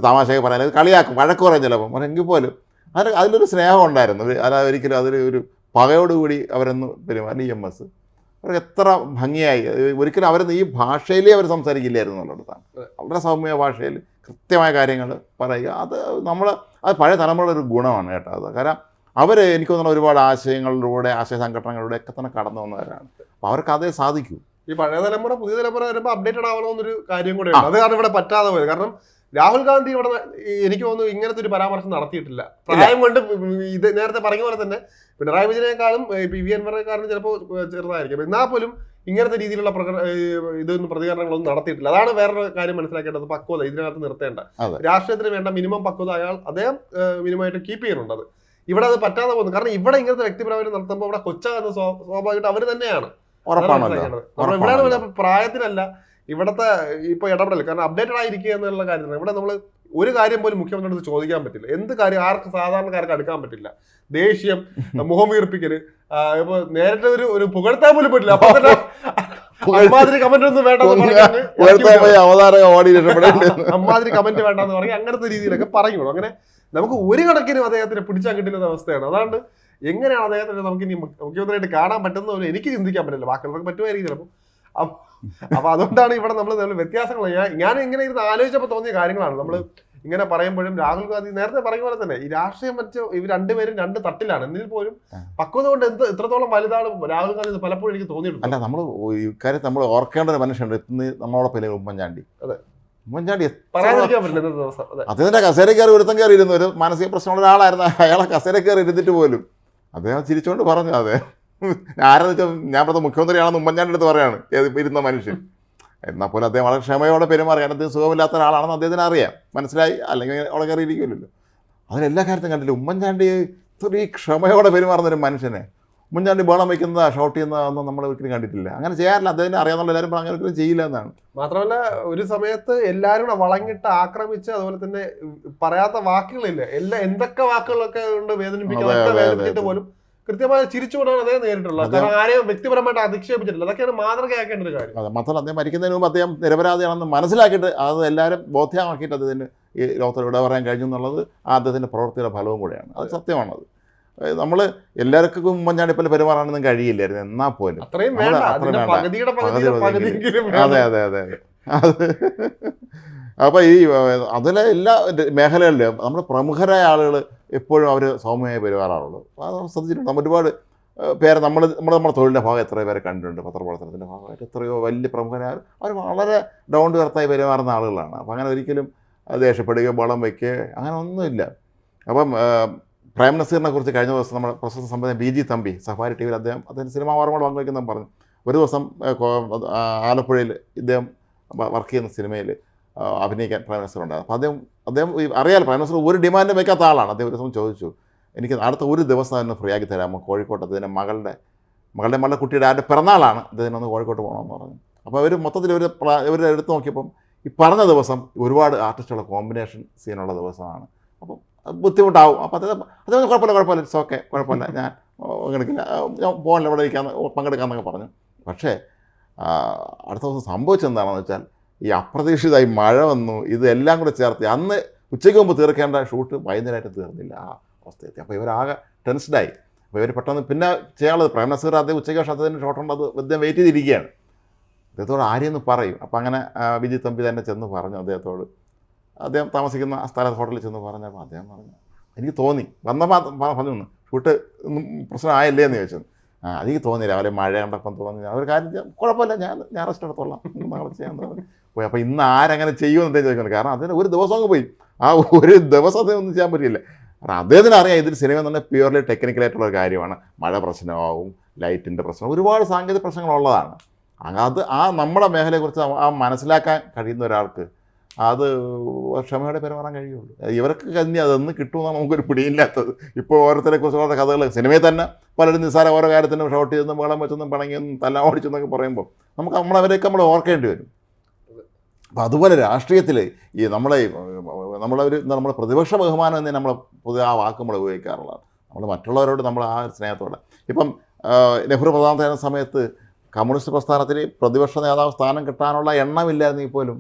തമാശയൊക്കെ പറയാൻ. കളിയാക്കും വഴക്ക് പറയും ചിലപ്പോൾ എങ്കിൽ പോലും. അതിന് അതിലൊരു സ്നേഹം ഉണ്ടായിരുന്നു. അത് ഒരിക്കലും അതിൽ ഒരു പകയോടുകൂടി അവരൊന്ന് പെരുമാറി എം എസ്. അവർക്ക് എത്ര ഭംഗിയായി. ഒരിക്കലും അവരൊന്നും ഈ ഭാഷയിലേ അവർ സംസാരിക്കില്ലായിരുന്നു എന്നുള്ളതാണ് വളരെ സൗമ്യ ഭാഷയിൽ കൃത്യമായ കാര്യങ്ങൾ പറയുക. അത് നമ്മൾ അത് പഴയ തലമുറയുടെ ഒരു ഗുണമാണ് കേട്ടോ അത്. കാരണം അവർ എനിക്ക് തോന്നുന്ന ഒരുപാട് ആശയങ്ങളിലൂടെ ആശയ സംഘടനകളിലൂടെ ഒക്കെ തന്നെ കടന്നു വന്നവരാണ്. അപ്പോൾ അവർക്ക് അതേ സാധിക്കൂ. ഈ പഴയ തലമുറ പുതിയ തലമുറ വരുമ്പോൾ അപ്ഡേറ്റഡ് ആവണമെന്നൊരു കാര്യം കൂടെ ഉണ്ട്. അത് കാരണം ഇവിടെ പറ്റാതെ പോയത്. കാരണം രാഹുൽ ഗാന്ധി ഇവിടെ എനിക്ക് തോന്നുന്നു ഇങ്ങനത്തെ ഒരു പരാമർശം നടത്തിയിട്ടില്ല. പ്രായം കൊണ്ട് ഇത് നേരത്തെ പറഞ്ഞ പോലെ തന്നെ പിണറായി വിജയനേക്കാളും പി വി അൻവറിനെക്കാളും ചിലപ്പോൾ ചെറുതായിരിക്കും. എന്നാൽ പോലും ഇങ്ങനത്തെ രീതിയിലുള്ള ഇതൊന്നും പ്രതികരണങ്ങളൊന്നും നടത്തിയിട്ടില്ല. അതാണ് വേറൊരു കാര്യം മനസ്സിലാക്കേണ്ടത്. പക്വത ഇതിനകത്ത് നിർത്തേണ്ട. രാഷ്ട്രീയത്തിന് വേണ്ട മിനിമം പക്വത അയാൾ അദ്ദേഹം മിനിമമായിട്ട് കീപ്പ് ചെയ്യുന്നുണ്ട് അത്. ഇവിടെ അത് പറ്റാതെ പോകുന്നു. കാരണം ഇവിടെ ഇങ്ങനത്തെ വ്യക്തിപരമായി നടത്തുമ്പോൾ ഇവിടെ കൊച്ചാകുന്ന സ്വാ- സ്വാഭാവികമായിട്ട് അവർ തന്നെയാണ്. ഉറപ്പാണ് ഇവിടെയാണ്. പ്രായത്തിനല്ല ഇവിടത്തെ ഇപ്പൊ ഇടപെടൽ കാരണം അപ്ഡേറ്റഡ് ആയിരിക്കുക എന്നുള്ള കാര്യമാണ് ഇവിടെ നമ്മൾ ഒരു കാര്യം പോലും മുഖ്യമന്ത്രിയുടെ അടുത്ത് ചോദിക്കാൻ പറ്റില്ല. എന്ത് കാര്യം? ആർക്ക് സാധാരണക്കാർക്ക് അടുക്കാൻ പറ്റില്ല. ദേഷ്യം മുഖം വീർപ്പിക്കൽ ഇപ്പൊ നേരിട്ട് ഒരു ഒരു പുകഴ്ത്താൻ പോലും പറ്റില്ല. അപ്പൊ അമ്മാതിരി കമന്റ് ഒന്നും വേണ്ടെന്ന്. അമ്മാതിരി കമന്റ് വേണ്ടെന്ന് പറയും അങ്ങനത്തെ രീതിയിലൊക്കെ പറയുള്ളൂ. അങ്ങനെ നമുക്ക് ഒരു കണക്കിനും അദ്ദേഹത്തിന് പിടിച്ചാൽ കിട്ടുന്ന അവസ്ഥയാണ്. അതാണ്ട് എങ്ങനെയാണ് അദ്ദേഹത്തിന് നമുക്ക് ഇനി മുഖ്യ- മുഖ്യമന്ത്രിയായിട്ട് കാണാൻ പറ്റുന്ന എനിക്ക് ചിന്തിക്കാൻ പറ്റില്ല. ബാക്കിയുള്ളവർക്ക് പറ്റുമായിരിക്കും ചിലപ്പോൾ അപ്പൊ അതുകൊണ്ടാണ് ഇവിടെ നമ്മൾ തമ്മിൽ വ്യത്യാസങ്ങൾ. ഞാൻ ഇങ്ങനെ ഇരുന്ന് ആലോചിച്ചപ്പോൾ തോന്നിയ കാര്യങ്ങളാണ്. നമ്മൾ ഇങ്ങനെ പറയുമ്പോഴും രാഹുൽ ഗാന്ധി നേരത്തെ പറഞ്ഞ പോലെ തന്നെ ഈ രാഷ്ട്രീയം വെച്ച് ഇവർ രണ്ടുപേരും രണ്ട് തട്ടിലാണ്. എന്നിൽ പോലും. പക്വത കൊണ്ട് എന്ത് ഇത്രത്തോളം വലുതാണ് രാഹുൽ ഗാന്ധി പലപ്പോഴും എനിക്ക് തോന്നിയിട്ടുണ്ട്. അല്ല നമ്മൾ ഇക്കാര്യം നമ്മൾ ഓർക്കേണ്ട ഒരു മനുഷ്യനുണ്ട്. ഇന്ന് നമ്മളോടൊപ്പം ഉമ്മൻചാണ്ടി. അതെ. ഉമ്മൻചാണ്ടി അദ്ദേഹത്തിന്റെ കസേര കയറി ഒരുത്തം കയറി ഇരുന്നു ഒരു മാനസിക പ്രശ്നമുള്ള ഒരാളായിരുന്നു. അയാളെ കസേര കയറി ഇരുന്നിട്ട് പോലും. അദ്ദേഹം ചിരിച്ചുകൊണ്ട് പറഞ്ഞു അതെ. ആരെന്ന് വെച്ചാൽ ഞാൻ പറഞ്ഞ മുഖ്യമന്ത്രിയാണെന്ന് ഉമ്മൻചാണ്ടി അടുത്ത് പറയാണ്. ഇരുന്ന മനുഷ്യൻ. എന്നാൽ പോലും അദ്ദേഹം വളരെ ക്ഷമയോടെ പെരുമാറി. അദ്ദേഹം സുഖമില്ലാത്ത ഒരാളാണെന്ന് അദ്ദേഹത്തിന് അറിയാം. മനസ്സിലായി? അല്ലെങ്കിൽ അവിടെ കയറിയിരിക്കുമല്ലോ അതിലെല്ലാ കാര്യത്തിലും കണ്ടില്ല ഉമ്മൻചാണ്ടി ഇത്രയും ക്ഷമയോടെ പെരുമാറുന്ന ഒരു മനുഷ്യനെ. ഉമ്മൻചാണ്ടി ബോളം വയ്ക്കുന്ന ഷോട്ട് ചെയ്യുന്നതാ ഒന്നും നമ്മൾ ഒരിക്കലും കണ്ടിട്ടില്ല. അങ്ങനെ ചെയ്യാറില്ല. അദ്ദേഹത്തിന് അറിയാമെന്നുള്ള എല്ലാവരും അങ്ങനെ ഒരിക്കലും ചെയ്യില്ല എന്നാണ്. മാത്രമല്ല ഒരു സമയത്ത് എല്ലാവരും കൂടെ വളങ്ങിട്ട് ആക്രമിച്ച് അതുപോലെ തന്നെ പറയാത്ത വാക്കുകളില്ല. എല്ലാ എന്തൊക്കെ വാക്കുകളൊക്കെ ഉണ്ട് വേദനിപ്പിക്കാൻ അതെ. പോലും കൃത്യമായ ചിരിച്ചുകൊണ്ടാണ് അദ്ദേഹം നേരിട്ടുള്ളത്. കാരണം ആരെയും വ്യക്തിപരമായിട്ട് അധിക്ഷേപിച്ചിട്ടില്ല. അതൊക്കെയാണ് മാതൃകയാക്കേണ്ട ഒരു കാര്യം. അതെ മാത്രമല്ല അദ്ദേഹം മരിക്കുന്നതിന് മുമ്പ് അദ്ദേഹം നിരപരാധിയാണെന്ന് മനസ്സിലാക്കിയിട്ട് അത് എല്ലാവരും ബോധ്യമാക്കിയിട്ട് അദ്ദേഹത്തിന് ഈ ലോകത്തിൽ ഇവിടെ പറയാൻ കഴിഞ്ഞു എന്നുള്ളത് ആ അദ്ദേഹത്തിന്റെ പ്രവൃത്തിയുടെ ഫലവും കൂടെയാണ്. അത് സത്യമാണത്. നമ്മൾ എല്ലാവർക്കും ഉമ്മൻചാണ്ടി പോലെ പെരുമാറാനൊന്നും കഴിയില്ലായിരുന്നു. എന്നാൽ പോലും. അത്രയും അതെ അതെ അതെ അതെ. അത് അപ്പോൾ ഈ അതിലെ എല്ലാ മേഖലകളിലും നമ്മുടെ പ്രമുഖരായ ആളുകൾ എപ്പോഴും അവർ സൗമ്യമായി പെരുമാറാറുള്ളൂ അത് ശ്രദ്ധിച്ചിട്ടുണ്ട്. നമ്മൾ ഒരുപാട് പേരെ നമ്മൾ നമ്മൾ നമ്മുടെ തൊഴിലിന്റെ ഭാഗം എത്ര പേരെ കണ്ടിട്ടുണ്ട്. പത്രപ്രവർത്തനത്തിന്റെ ഭാഗമായിട്ട് എത്രയോ വലിയ പ്രമുഖരായ അവർ വളരെ ഡൗൺ ടു എർത്തായി പെരുമാറുന്ന ആളുകളാണ്. അപ്പോൾ അങ്ങനെ ഒരിക്കലും ദേഷ്യപ്പെടുകയോ ബളം വയ്ക്കുകയോ അങ്ങനെ ഒന്നുമില്ല. അപ്പം പ്രൈം നസീറിനെ കുറിച്ച് കഴിഞ്ഞ ദിവസം നമ്മൾ പ്രശസ്ത സംബന്ധം B G Thampi Safari T വിയിൽ അദ്ദേഹം അദ്ദേഹം സിനിമാ ഓർമ്മകൾ പങ്കുവയ്ക്കുന്ന പറഞ്ഞു. ഒരു ദിവസം ആലപ്പുഴയിൽ ഇദ്ദേഹം വർക്ക് ചെയ്യുന്ന സിനിമയിൽ അഭിനയിക്കാൻ പ്രൈം നസീർ ഉണ്ടായിരുന്നു. അപ്പോൾ അദ്ദേഹം അദ്ദേഹം അറിയാലോ പ്രൈം മിനിസ്റ്റർ ഒരു ഡിമാൻഡ് വെക്കാത്ത ആളാണ്. അദ്ദേഹം ഒരു ദിവസം ചോദിച്ചു എനിക്ക് അടുത്ത ഒരു ദിവസം തന്നെ ഫ്രീ ആക്കി തരാമോ? കോഴിക്കോട്ട് അദ്ദേഹത്തിന്റെ മകളുടെ മകളുടെ മകളുടെ കുട്ടിയുടെ ആരുടെ പിറന്നാളാണ് അദ്ദേഹത്തിന് ഒന്ന് കോഴിക്കോട്ട് പോകണമെന്ന് പറഞ്ഞു. അപ്പോൾ അവർ മൊത്തത്തിൽ ഒരു ഇവർ എടുത്ത് നോക്കിയപ്പം ഈ പറഞ്ഞ ദിവസം ഒരുപാട് ആർട്ടിസ്റ്റുള്ള കോമ്പിനേഷൻ സീനുള്ള ദിവസമാണ്. അപ്പം ബുദ്ധിമുട്ടാവും. അപ്പോൾ അദ്ദേഹം അദ്ദേഹം കുഴപ്പമില്ല കുഴപ്പമില്ല ഇറ്റ്സ് ഓക്കെ കുഴപ്പമില്ല. ഞാൻ പങ്കെടുക്കില്ല ഞാൻ പോകണില്ല ഇവിടെ ഇരിക്കാൻ പങ്കെടുക്കാമെന്നൊക്കെ പറഞ്ഞു. പക്ഷേ അടുത്ത ദിവസം സംഭവിച്ചെന്താണെന്ന് വെച്ചാൽ ഈ അപ്രതീക്ഷിതമായി മഴ വന്നു ഇതെല്ലാം കൂടെ ചേർത്ത് അന്ന് ഉച്ചയ്ക്ക് മുമ്പ് തീർക്കേണ്ട ഷൂട്ട് വൈകുന്നേരമായിട്ട് തീർന്നില്ല ആ അവസ്ഥയെത്തി. അപ്പോൾ ഇവരാകെ ടെൻസ്ഡായി അപ്പോൾ ഇവർ പെട്ടെന്ന് പിന്നെ ചെയ്യാനുള്ളത് പ്രേം നസീർ അദ്ദേഹം ഉച്ചയ്ക്ക് ശേഷം അദ്ദേഹത്തിന്റെ ഷോട്ടുണ്ട് അത് അദ്ദേഹം വെയിറ്റ് ചെയ്തിരിക്കുകയാണ്. അദ്ദേഹത്തോട് ആരെയെന്ന് പറയും. അപ്പോൾ അങ്ങനെ വിജി തമ്പി തന്നെ ചെന്ന് പറഞ്ഞു അദ്ദേഹത്തോട്. അദ്ദേഹം താമസിക്കുന്ന ആ സ്ഥല ഹോട്ടലിൽ ചെന്ന് പറഞ്ഞു അപ്പോൾ അദ്ദേഹം പറഞ്ഞു എനിക്ക് തോന്നി. അത് പറഞ്ഞു "ഒന്ന് ഷൂട്ട് ഒന്നും പ്രശ്നമായല്ലേ എന്ന് ചോദിച്ചത് ആ അതെനിക്ക് തോന്നി രാവിലെ മഴ കണ്ടപ്പം തോന്നി അവർ കാര്യം കുഴപ്പമില്ല. ഞാൻ ഞാൻ റെസ്റ്റ് എടുത്തോളാം. നാളെ ചെയ്യാൻ തോന്നി പോയി. അപ്പോൾ ഇന്ന് ആരങ്ങനെ ചെയ്യുമെന്ന് ചോദിക്കുന്നത് കാരണം അതിന് ഒരു ദിവസം അങ്ങ് പോയി. ആ ഒരു ദിവസം അദ്ദേഹം ഒന്നും ചെയ്യാൻ പറ്റില്ല കാരണം അദ്ദേഹത്തിന് അറിയാം ഇതിൽ സിനിമ എന്ന് പറഞ്ഞാൽ പ്യുവർലി ടെക്നിക്കലായിട്ടുള്ള ഒരു കാര്യമാണ്. മഴ പ്രശ്നമാവും ലൈറ്റിന്റെ പ്രശ്നം ഒരുപാട് സാങ്കേതിക പ്രശ്നങ്ങളുള്ളതാണ് അത് ആ നമ്മുടെ മേഖലയെക്കുറിച്ച് ആ മനസ്സിലാക്കാൻ കഴിയുന്ന ഒരാൾക്ക് അത് ക്ഷമയോടെ പെരുമാറാൻ കഴിയുള്ളൂ. ഇവർക്ക് കന്നി അതൊന്ന് കിട്ടുമെന്നാണ് നമുക്കൊരു പിടിയില്ലാത്തത്. ഇപ്പോൾ ഓരോരുത്തരെ കുറിച്ചുള്ള കഥകൾ സിനിമയിൽ തന്നെ പലരും നിസ്സാര ഓരോ കാര്യത്തിനും ഷോട്ട് ചെയ്തെന്നും വെള്ളം വെച്ചെന്നും പിണങ്ങിയെന്നും തല്ല ഓടിച്ചെന്നൊക്കെ പറയുമ്പോൾ നമുക്ക് നമ്മളവരെയൊക്കെ നമ്മൾ ഓർക്കേണ്ടി വരും. അപ്പോൾ അതുപോലെ രാഷ്ട്രീയത്തിൽ ഈ നമ്മളെ നമ്മളെ ഒരു നമ്മുടെ പ്രതിപക്ഷ ബഹുമാനം എന്നേ നമ്മൾ പൊതുവെ ആ വാക്ക് നമ്മൾ ഉപയോഗിക്കാറുള്ളതാണ്. നമ്മൾ മറ്റുള്ളവരോട് നമ്മൾ ആ സ്നേഹത്തോടെ. ഇപ്പം നെഹ്റു പ്രധാനമന്ത്രിയായിരുന്ന സമയത്ത് കമ്മ്യൂണിസ്റ്റ് പ്രസ്ഥാനത്തിൽ പ്രതിപക്ഷ നേതാവ് സ്ഥാനം കിട്ടാനുള്ള എണ്ണമില്ലായിരുന്നെങ്കിൽ പോലും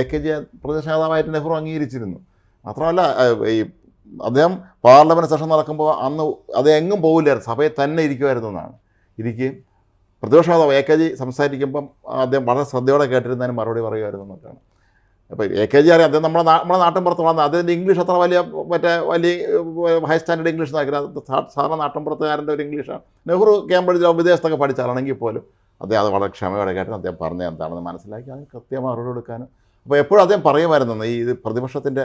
എ കെ ജി പ്രതിപക്ഷ നേതാവായിട്ട് നെഹ്റു അംഗീകരിച്ചിരുന്നു. മാത്രമല്ല ഈ അദ്ദേഹം പാർലമെന്റ് സെഷൻ നടക്കുമ്പോൾ അന്ന് അത് എങ്ങും പോകില്ലായിരുന്നു സഭയിൽ തന്നെ ഇരിക്കുമായിരുന്നു എന്നാണ്. ഇരിക്കുകയും പ്രതിപക്ഷ നേതാവ് എ കെ ജി സംസാരിക്കുമ്പം അദ്ദേഹം വളരെ ശ്രദ്ധയോടെ കേട്ടിരുന്നതിന് മറുപടി പറയുമായിരുന്നു എന്നൊക്കെയാണ്. അപ്പോൾ എ കെ ജി അറിയാം അദ്ദേഹം നമ്മുടെ നമ്മുടെ നാട്ടിൻ പുറത്ത് വളർന്ന അദ്ദേഹത്തിന്റെ ഇംഗ്ലീഷ് അത്ര വലിയ മറ്റേ വലിയ ഹൈ സ്റ്റാൻഡേർഡ് ഇംഗ്ലീഷ് നോക്കില്ല സാധാരണ നാട്ടിൻപുറത്തുകാരന്റെ ഒരു ഇംഗ്ലീഷാണ് നെഹ്റു കേംബ്രിഡ്ജിലോ വിദേശത്തൊക്കെ പഠിച്ചാലാണെങ്കിൽ പോലും അദ്ദേഹം അത് വളരെ ക്ഷമയോടെ കേട്ടിട്ട് അദ്ദേഹം പറഞ്ഞ എന്താണെന്ന് മനസ്സിലാക്കി അതിന് കൃത്യമായി മറുപടി കൊടുക്കാനും. അപ്പോൾ എപ്പോഴും അദ്ദേഹം പറയുമായിരുന്നു ഈ ഇത് പ്രതിപക്ഷത്തിന്റെ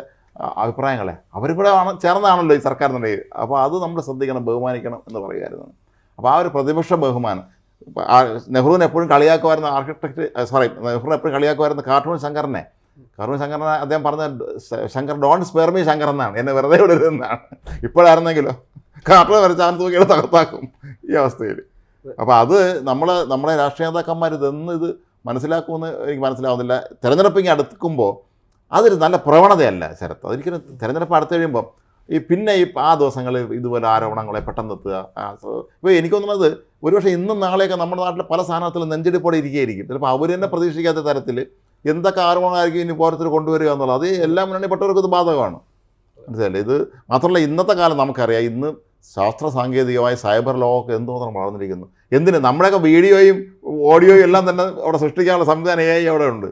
അഭിപ്രായങ്ങളെ അവരിവിടെ ചേർന്നാണല്ലോ ഈ സർക്കാർ എന്നുണ്ടെങ്കിൽ അപ്പോൾ അത് നമ്മൾ ശ്രദ്ധിക്കണം ബഹുമാനിക്കണം എന്ന് പറയുമായിരുന്നു. അപ്പോൾ ആ ഒരു പ്രതിപക്ഷ ബഹുമാനം നെഹ്റുവിനെ എപ്പോഴും കളിയാക്കുമായിരുന്ന ആർക്കിടെക്ട് സോറി നെഹ്റുവിനെ എപ്പോഴും കളിയാക്കുമായിരുന്ന കാർട്ടൂൺ ശങ്കറിനെ. കാർട്ടൂൺ ശങ്കറിനെ അദ്ദേഹം പറഞ്ഞ ശങ്കർ ഡോൺ സ്പെയർമി ശങ്കർ എന്നാണ്. എന്നെ വെറുതെ വിടരുതെന്നാണ് ഇപ്പോഴായിരുന്നെങ്കിലോ? കാർട്ടൂൺ വരെ അവൻ തൂക്കിയുടെ തകർത്താക്കും ഈ അവസ്ഥയിൽ അപ്പോൾ അത് നമ്മൾ നമ്മുടെ രാഷ്ട്രീയ നേതാക്കന്മാർ ഇതെന്ന് ഇത് മനസ്സിലാക്കുമെന്ന് എനിക്ക് മനസ്സിലാവുന്നില്ല. തിരഞ്ഞെടുപ്പ് ഇങ്ങനെ അടുക്കുമ്പോൾ അതൊരു നല്ല പ്രവണതയല്ല ശരത്ത്. അതൊരിക്കലും തിരഞ്ഞെടുപ്പ് അടുത്ത് കഴിയുമ്പോൾ ഈ പിന്നെ ഈ ആ ദിവസങ്ങളിൽ ഇതുപോലെ ആരോപണങ്ങളെ പെട്ടെന്ന് എത്തുക ഇപ്പോൾ എനിക്ക് തോന്നുന്നത് ഒരുപക്ഷെ ഇന്നും നാളെയൊക്കെ നമ്മുടെ നാട്ടിലെ പല സ്ഥാനത്തിലും നെഞ്ചെടുപ്പോടെ ഇരിക്കുകയായിരിക്കും. ചിലപ്പോൾ അവർ തന്നെ പ്രതീക്ഷിക്കാത്ത തരത്തിൽ എന്തൊക്കെ ആരോപണമായിരിക്കും ഇനി ഓരോരുത്തർ കൊണ്ടുവരിക എന്നുള്ളത്. അത് എല്ലാ മുന്നണിപ്പെട്ടവർക്കും ഇത് ബാധകമാണ്. മനസ്സിലല്ലേ ഇത് മാത്രമല്ല ഇന്നത്തെ കാലം നമുക്കറിയാം ഇന്ന് ശാസ്ത്ര സാങ്കേതികമായി സൈബർ ലോകമൊക്കെ എന്തുമാത്രം വളർന്നിരിക്കുന്നു എന്തിന്? നമ്മുടെയൊക്കെ വീഡിയോയും ഓഡിയോയും എല്ലാം തന്നെ അവിടെ സൃഷ്ടിക്കാനുള്ള സംവിധാനം എ അവിടെ ഉണ്ട്.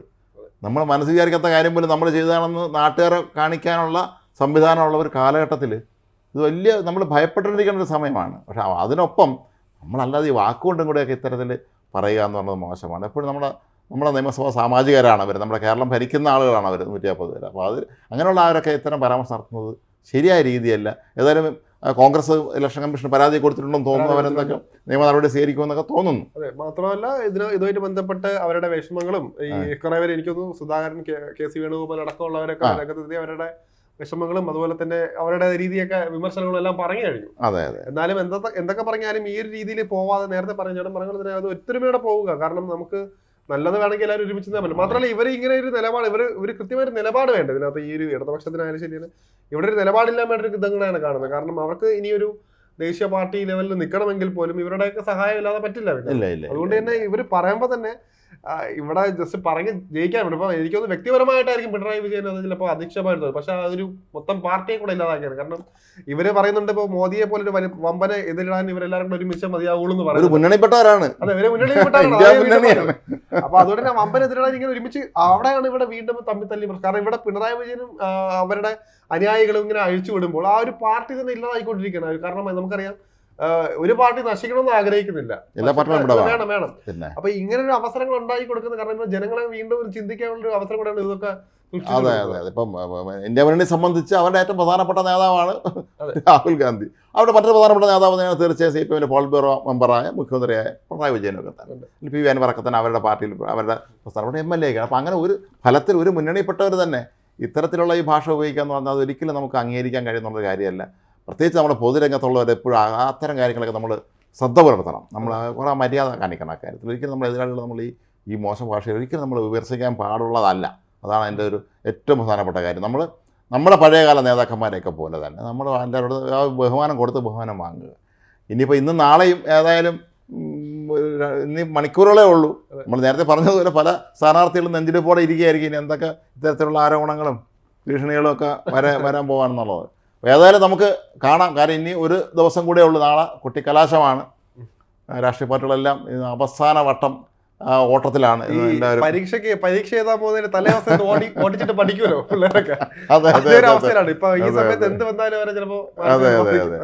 നമ്മൾ മനസ്സ് വിചാരിക്കാത്ത കാര്യം പോലും നമ്മൾ ചെയ്താണെന്ന് നാട്ടുകാരെ കാണിക്കാനുള്ള സംവിധാനമുള്ള ഒരു കാലഘട്ടത്തിൽ ഇത് വലിയ നമ്മൾ ഭയപ്പെട്ടിരിക്കേണ്ട ഒരു സമയമാണ്. പക്ഷേ അതിനൊപ്പം നമ്മളല്ലാതെ ഈ വാക്കുകൊണ്ടും കൂടെയൊക്കെ ഇത്തരത്തിൽ പറയുക എന്ന് പറഞ്ഞത് മോശമാണ്. എപ്പോഴും നമ്മുടെ നമ്മുടെ നിയമസഭാ സാമാജികരാണ് അവർ നമ്മുടെ കേരളം ഭരിക്കുന്ന ആളുകളാണ് അവർ നൂറ്റി പേര്. അപ്പോൾ അത് അങ്ങനെയുള്ള ആരൊക്കെ ഇത്തരം പരാമർശം നടത്തുന്നത് ശരിയായ രീതിയല്ല. ഏതായാലും കോൺഗ്രസ് ഇലക്ഷൻ കമ്മീഷൻ പരാതി കൊടുത്തിട്ടുണ്ടെന്ന് തോന്നുന്നു അവരെന്തൊക്കെ നിയമ നടപടി സ്വീകരിക്കുമെന്നൊക്കെ തോന്നുന്നു. അതെ മാത്രമല്ല ഇതിന് ഇതുമായിട്ട് ബന്ധപ്പെട്ട് അവരുടെ വിഷമങ്ങളും ഈ കുറേ പേര് എനിക്കൊന്നും സുധാകരൻ കെ സി വേണുഗോപാൽ അടക്കമുള്ളവരൊക്കെ. രംഗത്തെത്തി അവരുടെ വിഷമങ്ങളും അതുപോലെ തന്നെ അവരുടെ രീതിയൊക്കെ വിമർശനങ്ങളും എല്ലാം പറഞ്ഞു കഴിഞ്ഞു. അതെ അതെ. എന്നാലും എന്തൊക്കെ എന്തൊക്കെ പറഞ്ഞാലും ഈ ഒരു രീതിയിൽ പോവാതെ നേരത്തെ പറഞ്ഞ ചേട്ടൻ പറഞ്ഞത് അത് ഒത്തൊരുമയോടെ പോവുക. കാരണം നമുക്ക് നല്ലത് വേണമെങ്കിൽ എല്ലാവരും ഒരുമിച്ച് നിന്നാൽ പറ്റും മാത്രമല്ല ഇവർ ഇങ്ങനെ ഒരു നിലപാട് ഇവർ ഒരു കൃത്യമായ ഒരു നിലപാട് വേണ്ട. ഇതിനകത്ത് ഈ ഒരു ഇടതുപക്ഷത്തിനായാലും ശരിയാണ്. ഇവിടെ ഒരു നിലപാടില്ലാൻ വേണ്ട ഒരു ഇതങ്ങളാണ് കാണുന്നത്. കാരണം അവർക്ക് ഇനിയൊരു ദേശീയ പാർട്ടി ലെവലിൽ നിൽക്കണമെങ്കിൽ പോലും ഇവരുടെയൊക്കെ സഹായം ഇല്ലാതെ പറ്റില്ല അതുകൊണ്ട് തന്നെ ഇവർ പറയുമ്പോൾ തന്നെ ഇവിടെ ജസ്റ്റ് പറഞ്ഞ് ജയിക്കാൻ വേണ്ടി ഇപ്പൊ എനിക്കൊന്ന് വ്യക്തിപരമായിട്ടായിരിക്കും പിണറായി വിജയൻ അത് ചിലപ്പോൾ അധിക്ഷമായിട്ട് പക്ഷെ അതൊരു മൊത്തം പാർട്ടിയെ കൂടെ ഇല്ലാതാക്കിയാണ്. കാരണം ഇവർ പറയുന്നുണ്ട് ഇപ്പൊ മോദിയെ പോലെ ഒരു വമ്പനെ എതിരിടാൻ ഇവരെല്ലാവരും കൂടെ ഒരുമിച്ച് മതിയാവുള്ളൂ എന്ന് ഒരു പറയുന്നത് മുന്നണിപ്പെട്ടവരാണ്. അതെ ഇവരെ പറഞ്ഞത്. അപ്പൊ അതുകൊണ്ട് തന്നെ എതിരിടാൻ ഇങ്ങനെ ഒരുമിച്ച് അവിടെയാണ് ഇവിടെ വീണ്ടും തമ്മിൽ തല്ലി കാരണം ഇവിടെ പിണറായി വിജയനും അവരുടെ അനുയായികളും ഇങ്ങനെ അഴിച്ചു വിടുമ്പോൾ ആ ഒരു പാർട്ടി തന്നെ ഇല്ലാതായിക്കൊണ്ടിരിക്കുകയാണ്. കാരണം നമുക്കറിയാം ആ, ഒരു പാർട്ടി നശിക്കണമെന്ന് ആഗ്രഹിക്കുന്നില്ല. എല്ലാ പാർട്ടികളും വേണം. വേണം. അപ്പൊ ഇങ്ങനെ ഒരു അവസരങ്ങൾ ഉണ്ടാക്കി കൊടുക്കുന്നത് കാരണം ജനങ്ങളെ വീണ്ടും ഒരു ചിന്തിക്കാനുള്ള ഒരു അവസരം കൂടെയാണ് ഇതൊക്കെ അതെ അതെ അതെ. ഇപ്പം ഇന്ത്യ മുന്നണി സംബന്ധിച്ച് അവരുടെ ഏറ്റവും പ്രധാനപ്പെട്ട നേതാവാണ്. രാഹുൽ ഗാന്ധി. അവിടെ മറ്റൊരു പ്രധാനപ്പെട്ട നേതാവ് തന്നെയാണ് തീർച്ചയായും സി പി എമ്മിന്റെ പോൾ ബ്യൂറോ മെമ്പറായ മുഖ്യമന്ത്രിയായ പിണറായി വിജയനൊക്കെ തന്നെ. പി വി അൻവറൊക്കെ തന്നെ അവരുടെ പാർട്ടിയിൽ അവരുടെ പ്രസ്ഥാനപ്പെട്ട എം എൽ എ അപ്പോൾ അങ്ങനെ ഒരു ഫലത്തിൽ ഒരു മുന്നണിപ്പെട്ടവർ തന്നെ ഇത്തരത്തിലുള്ള ഈ ഭാഷ ഉപയോഗിക്കുക എന്ന് പറഞ്ഞാൽ അത് ഒരിക്കലും നമുക്ക് അംഗീകരിക്കാൻ കഴിയുന്നുള്ളൊരു കാര്യമല്ല. പ്രത്യേകിച്ച് നമ്മുടെ പൊതുരംഗത്തുള്ളവർ എപ്പോഴും അത്തരം കാര്യങ്ങളൊക്കെ നമ്മൾ ശ്രദ്ധ പുലർത്തണം. നമ്മൾ കുറേ മര്യാദ കാണിക്കണം ആ കാര്യത്തിൽ. ഒരിക്കലും നമ്മൾ എതിരാളികൾ നമ്മൾ ഈ ഈ മോശം ഭാഷയിൽ ഒരിക്കലും നമ്മൾ വിമർശിക്കാൻ പാടുള്ളതല്ല. അതാണ് എന്റെ ഒരു ഏറ്റവും പ്രധാനപ്പെട്ട കാര്യം. നമ്മൾ നമ്മുടെ പഴയകാല നേതാക്കന്മാരെയൊക്കെ പോലെ തന്നെ നമ്മൾ എല്ലാവരോട് ആ ബഹുമാനം കൊടുത്ത് ബഹുമാനം വാങ്ങുക. ഇനിയിപ്പോൾ ഇന്നും നാളെയും ഏതായാലും ഇനി മണിക്കൂറുകളേ ഉള്ളൂ. നമ്മൾ നേരത്തെ പറഞ്ഞതുപോലെ പല സ്ഥാനാർത്ഥികളും നെഞ്ചിടിപ്പോടെ ഇരിക്കുകയായിരിക്കും. ഇനി എന്തൊക്കെ ഇത്തരത്തിലുള്ള ആരോപണങ്ങളും ഭീഷണികളും ഒക്കെ വരാൻ വരാൻ പോകാണെന്നുള്ളത് അപ്പോൾ ഏതായാലും നമുക്ക് കാണാം. കാരണം ഇനി ഒരു ദിവസം കൂടെ ഉള്ളു. നാളെ കുട്ടിക്കലാശമാണ്. രാഷ്ട്രീയ പാർട്ടികളെല്ലാം അവസാന വട്ടം ഓട്ടത്തിലാണ് പരീക്ഷയ്ക്ക് പരീക്ഷ എഴുതാൻ പോകുന്നതിന് തലേദിവസം ഓടി ഓടിച്ചിട്ട് പഠിക്കുമല്ലോ പിള്ളേരൊക്കെ. അവസ്ഥയിലാണ് ഇപ്പൊ ഈ സമയത്ത് എന്ത് വന്നാലും അവരെ ചിലപ്പോ.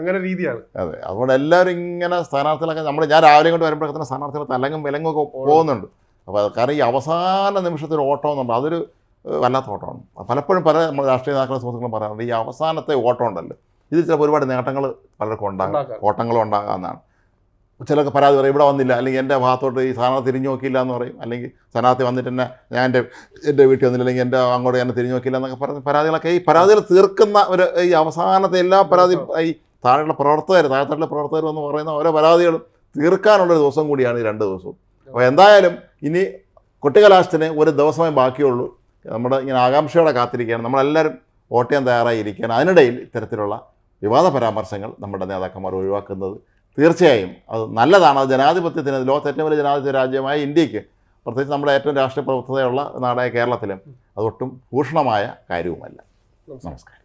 അങ്ങനെ രീതിയാണ്. അതെ. അതുകൊണ്ട് എല്ലാവരും ഇങ്ങനെ സ്ഥാനാർത്ഥികളൊക്കെ നമ്മൾ ഞാൻ രാവിലെ കൊണ്ട് വരുമ്പോഴത്തേക്കും സ്ഥാനാർത്ഥികൾ തലങ്ങും വിലങ്ങും ഒക്കെ പോകുന്നുണ്ട്. അപ്പോൾ കാരണം ഈ അവസാന നിമിഷത്തിൽ ഓട്ടം എന്നുണ്ട് അതൊരു വല്ലാത്ത ഓട്ടമാണ്. പലപ്പോഴും പല നമ്മൾ രാഷ്ട്രീയ നേതാക്കളെ സുഹൃത്തുക്കളും പറയാറുണ്ട് ഈ അവസാനത്തെ ഓട്ടം ഉണ്ടല്ലോ ഇതിൽ ചിലപ്പോൾ ഒരുപാട് നേട്ടങ്ങൾ പലർക്കും ഉണ്ടാകും. ഓട്ടങ്ങളും ഉണ്ടാകാമെന്നാണ് ചിലർക്ക് പരാതി പറയും ഇവിടെ വന്നില്ല. അല്ലെങ്കിൽ എന്റെ ഭാഗത്തോട്ട് ഈ സ്ഥാനാർത്ഥി തിരിഞ്ഞു നോക്കിയില്ല എന്ന് പറയും. അല്ലെങ്കിൽ സ്ഥാനാർത്ഥി വന്നിട്ട് തന്നെ ഞാൻ എന്റെ എന്റെ വീട്ടിൽ വന്നില്ല. അല്ലെങ്കിൽ എന്റെ അങ്ങോട്ട് എന്നെ തിരിഞ്ഞു നോക്കിയില്ല എന്നൊക്കെ പറഞ്ഞ് പരാതികളൊക്കെ ഈ പരാതികൾ തീർക്കുന്ന ഒരു ഈ അവസാനത്തെ എല്ലാ പരാതി ഈ താഴെയുള്ള പ്രവർത്തകർ താഴെത്തട്ടിലെ പ്രവർത്തകർ എന്ന് പറയുന്ന ഓരോ പരാതികളും തീർക്കാനുള്ളൊരു ദിവസം കൂടിയാണ് ഈ രണ്ട് ദിവസവും. അപ്പോൾ എന്തായാലും ഇനി കുട്ടികലാശത്തിന് ഒരു ദിവസമേ ബാക്കിയുള്ളൂ. നമ്മുടെ ഇങ്ങനെ ആകാംക്ഷയോടെ കാത്തിരിക്കുകയാണ്. നമ്മളെല്ലാവരും വോട്ട് ചെയ്യാൻ തയ്യാറായി ഇരിക്കുകയാണ് അതിനിടയിൽ ഇത്തരത്തിലുള്ള വിവാദ പരാമർശങ്ങൾ നമ്മുടെ നേതാക്കന്മാർ ഒഴിവാക്കുന്നത് തീർച്ചയായും അത് നല്ലതാണ്. അത് ജനാധിപത്യത്തിന് ലോകത്തെ ഏറ്റവും വലിയ ജനാധിപത്യ രാജ്യമായ ഇന്ത്യയ്ക്ക് പ്രത്യേകിച്ച് നമ്മുടെ ഏറ്റവും രാഷ്ട്രീയ പ്രബുദ്ധതയുള്ള നാടായ കേരളത്തിലും അതൊട്ടും ഭൂഷണമായ കാര്യവുമല്ല. നമസ്കാരം.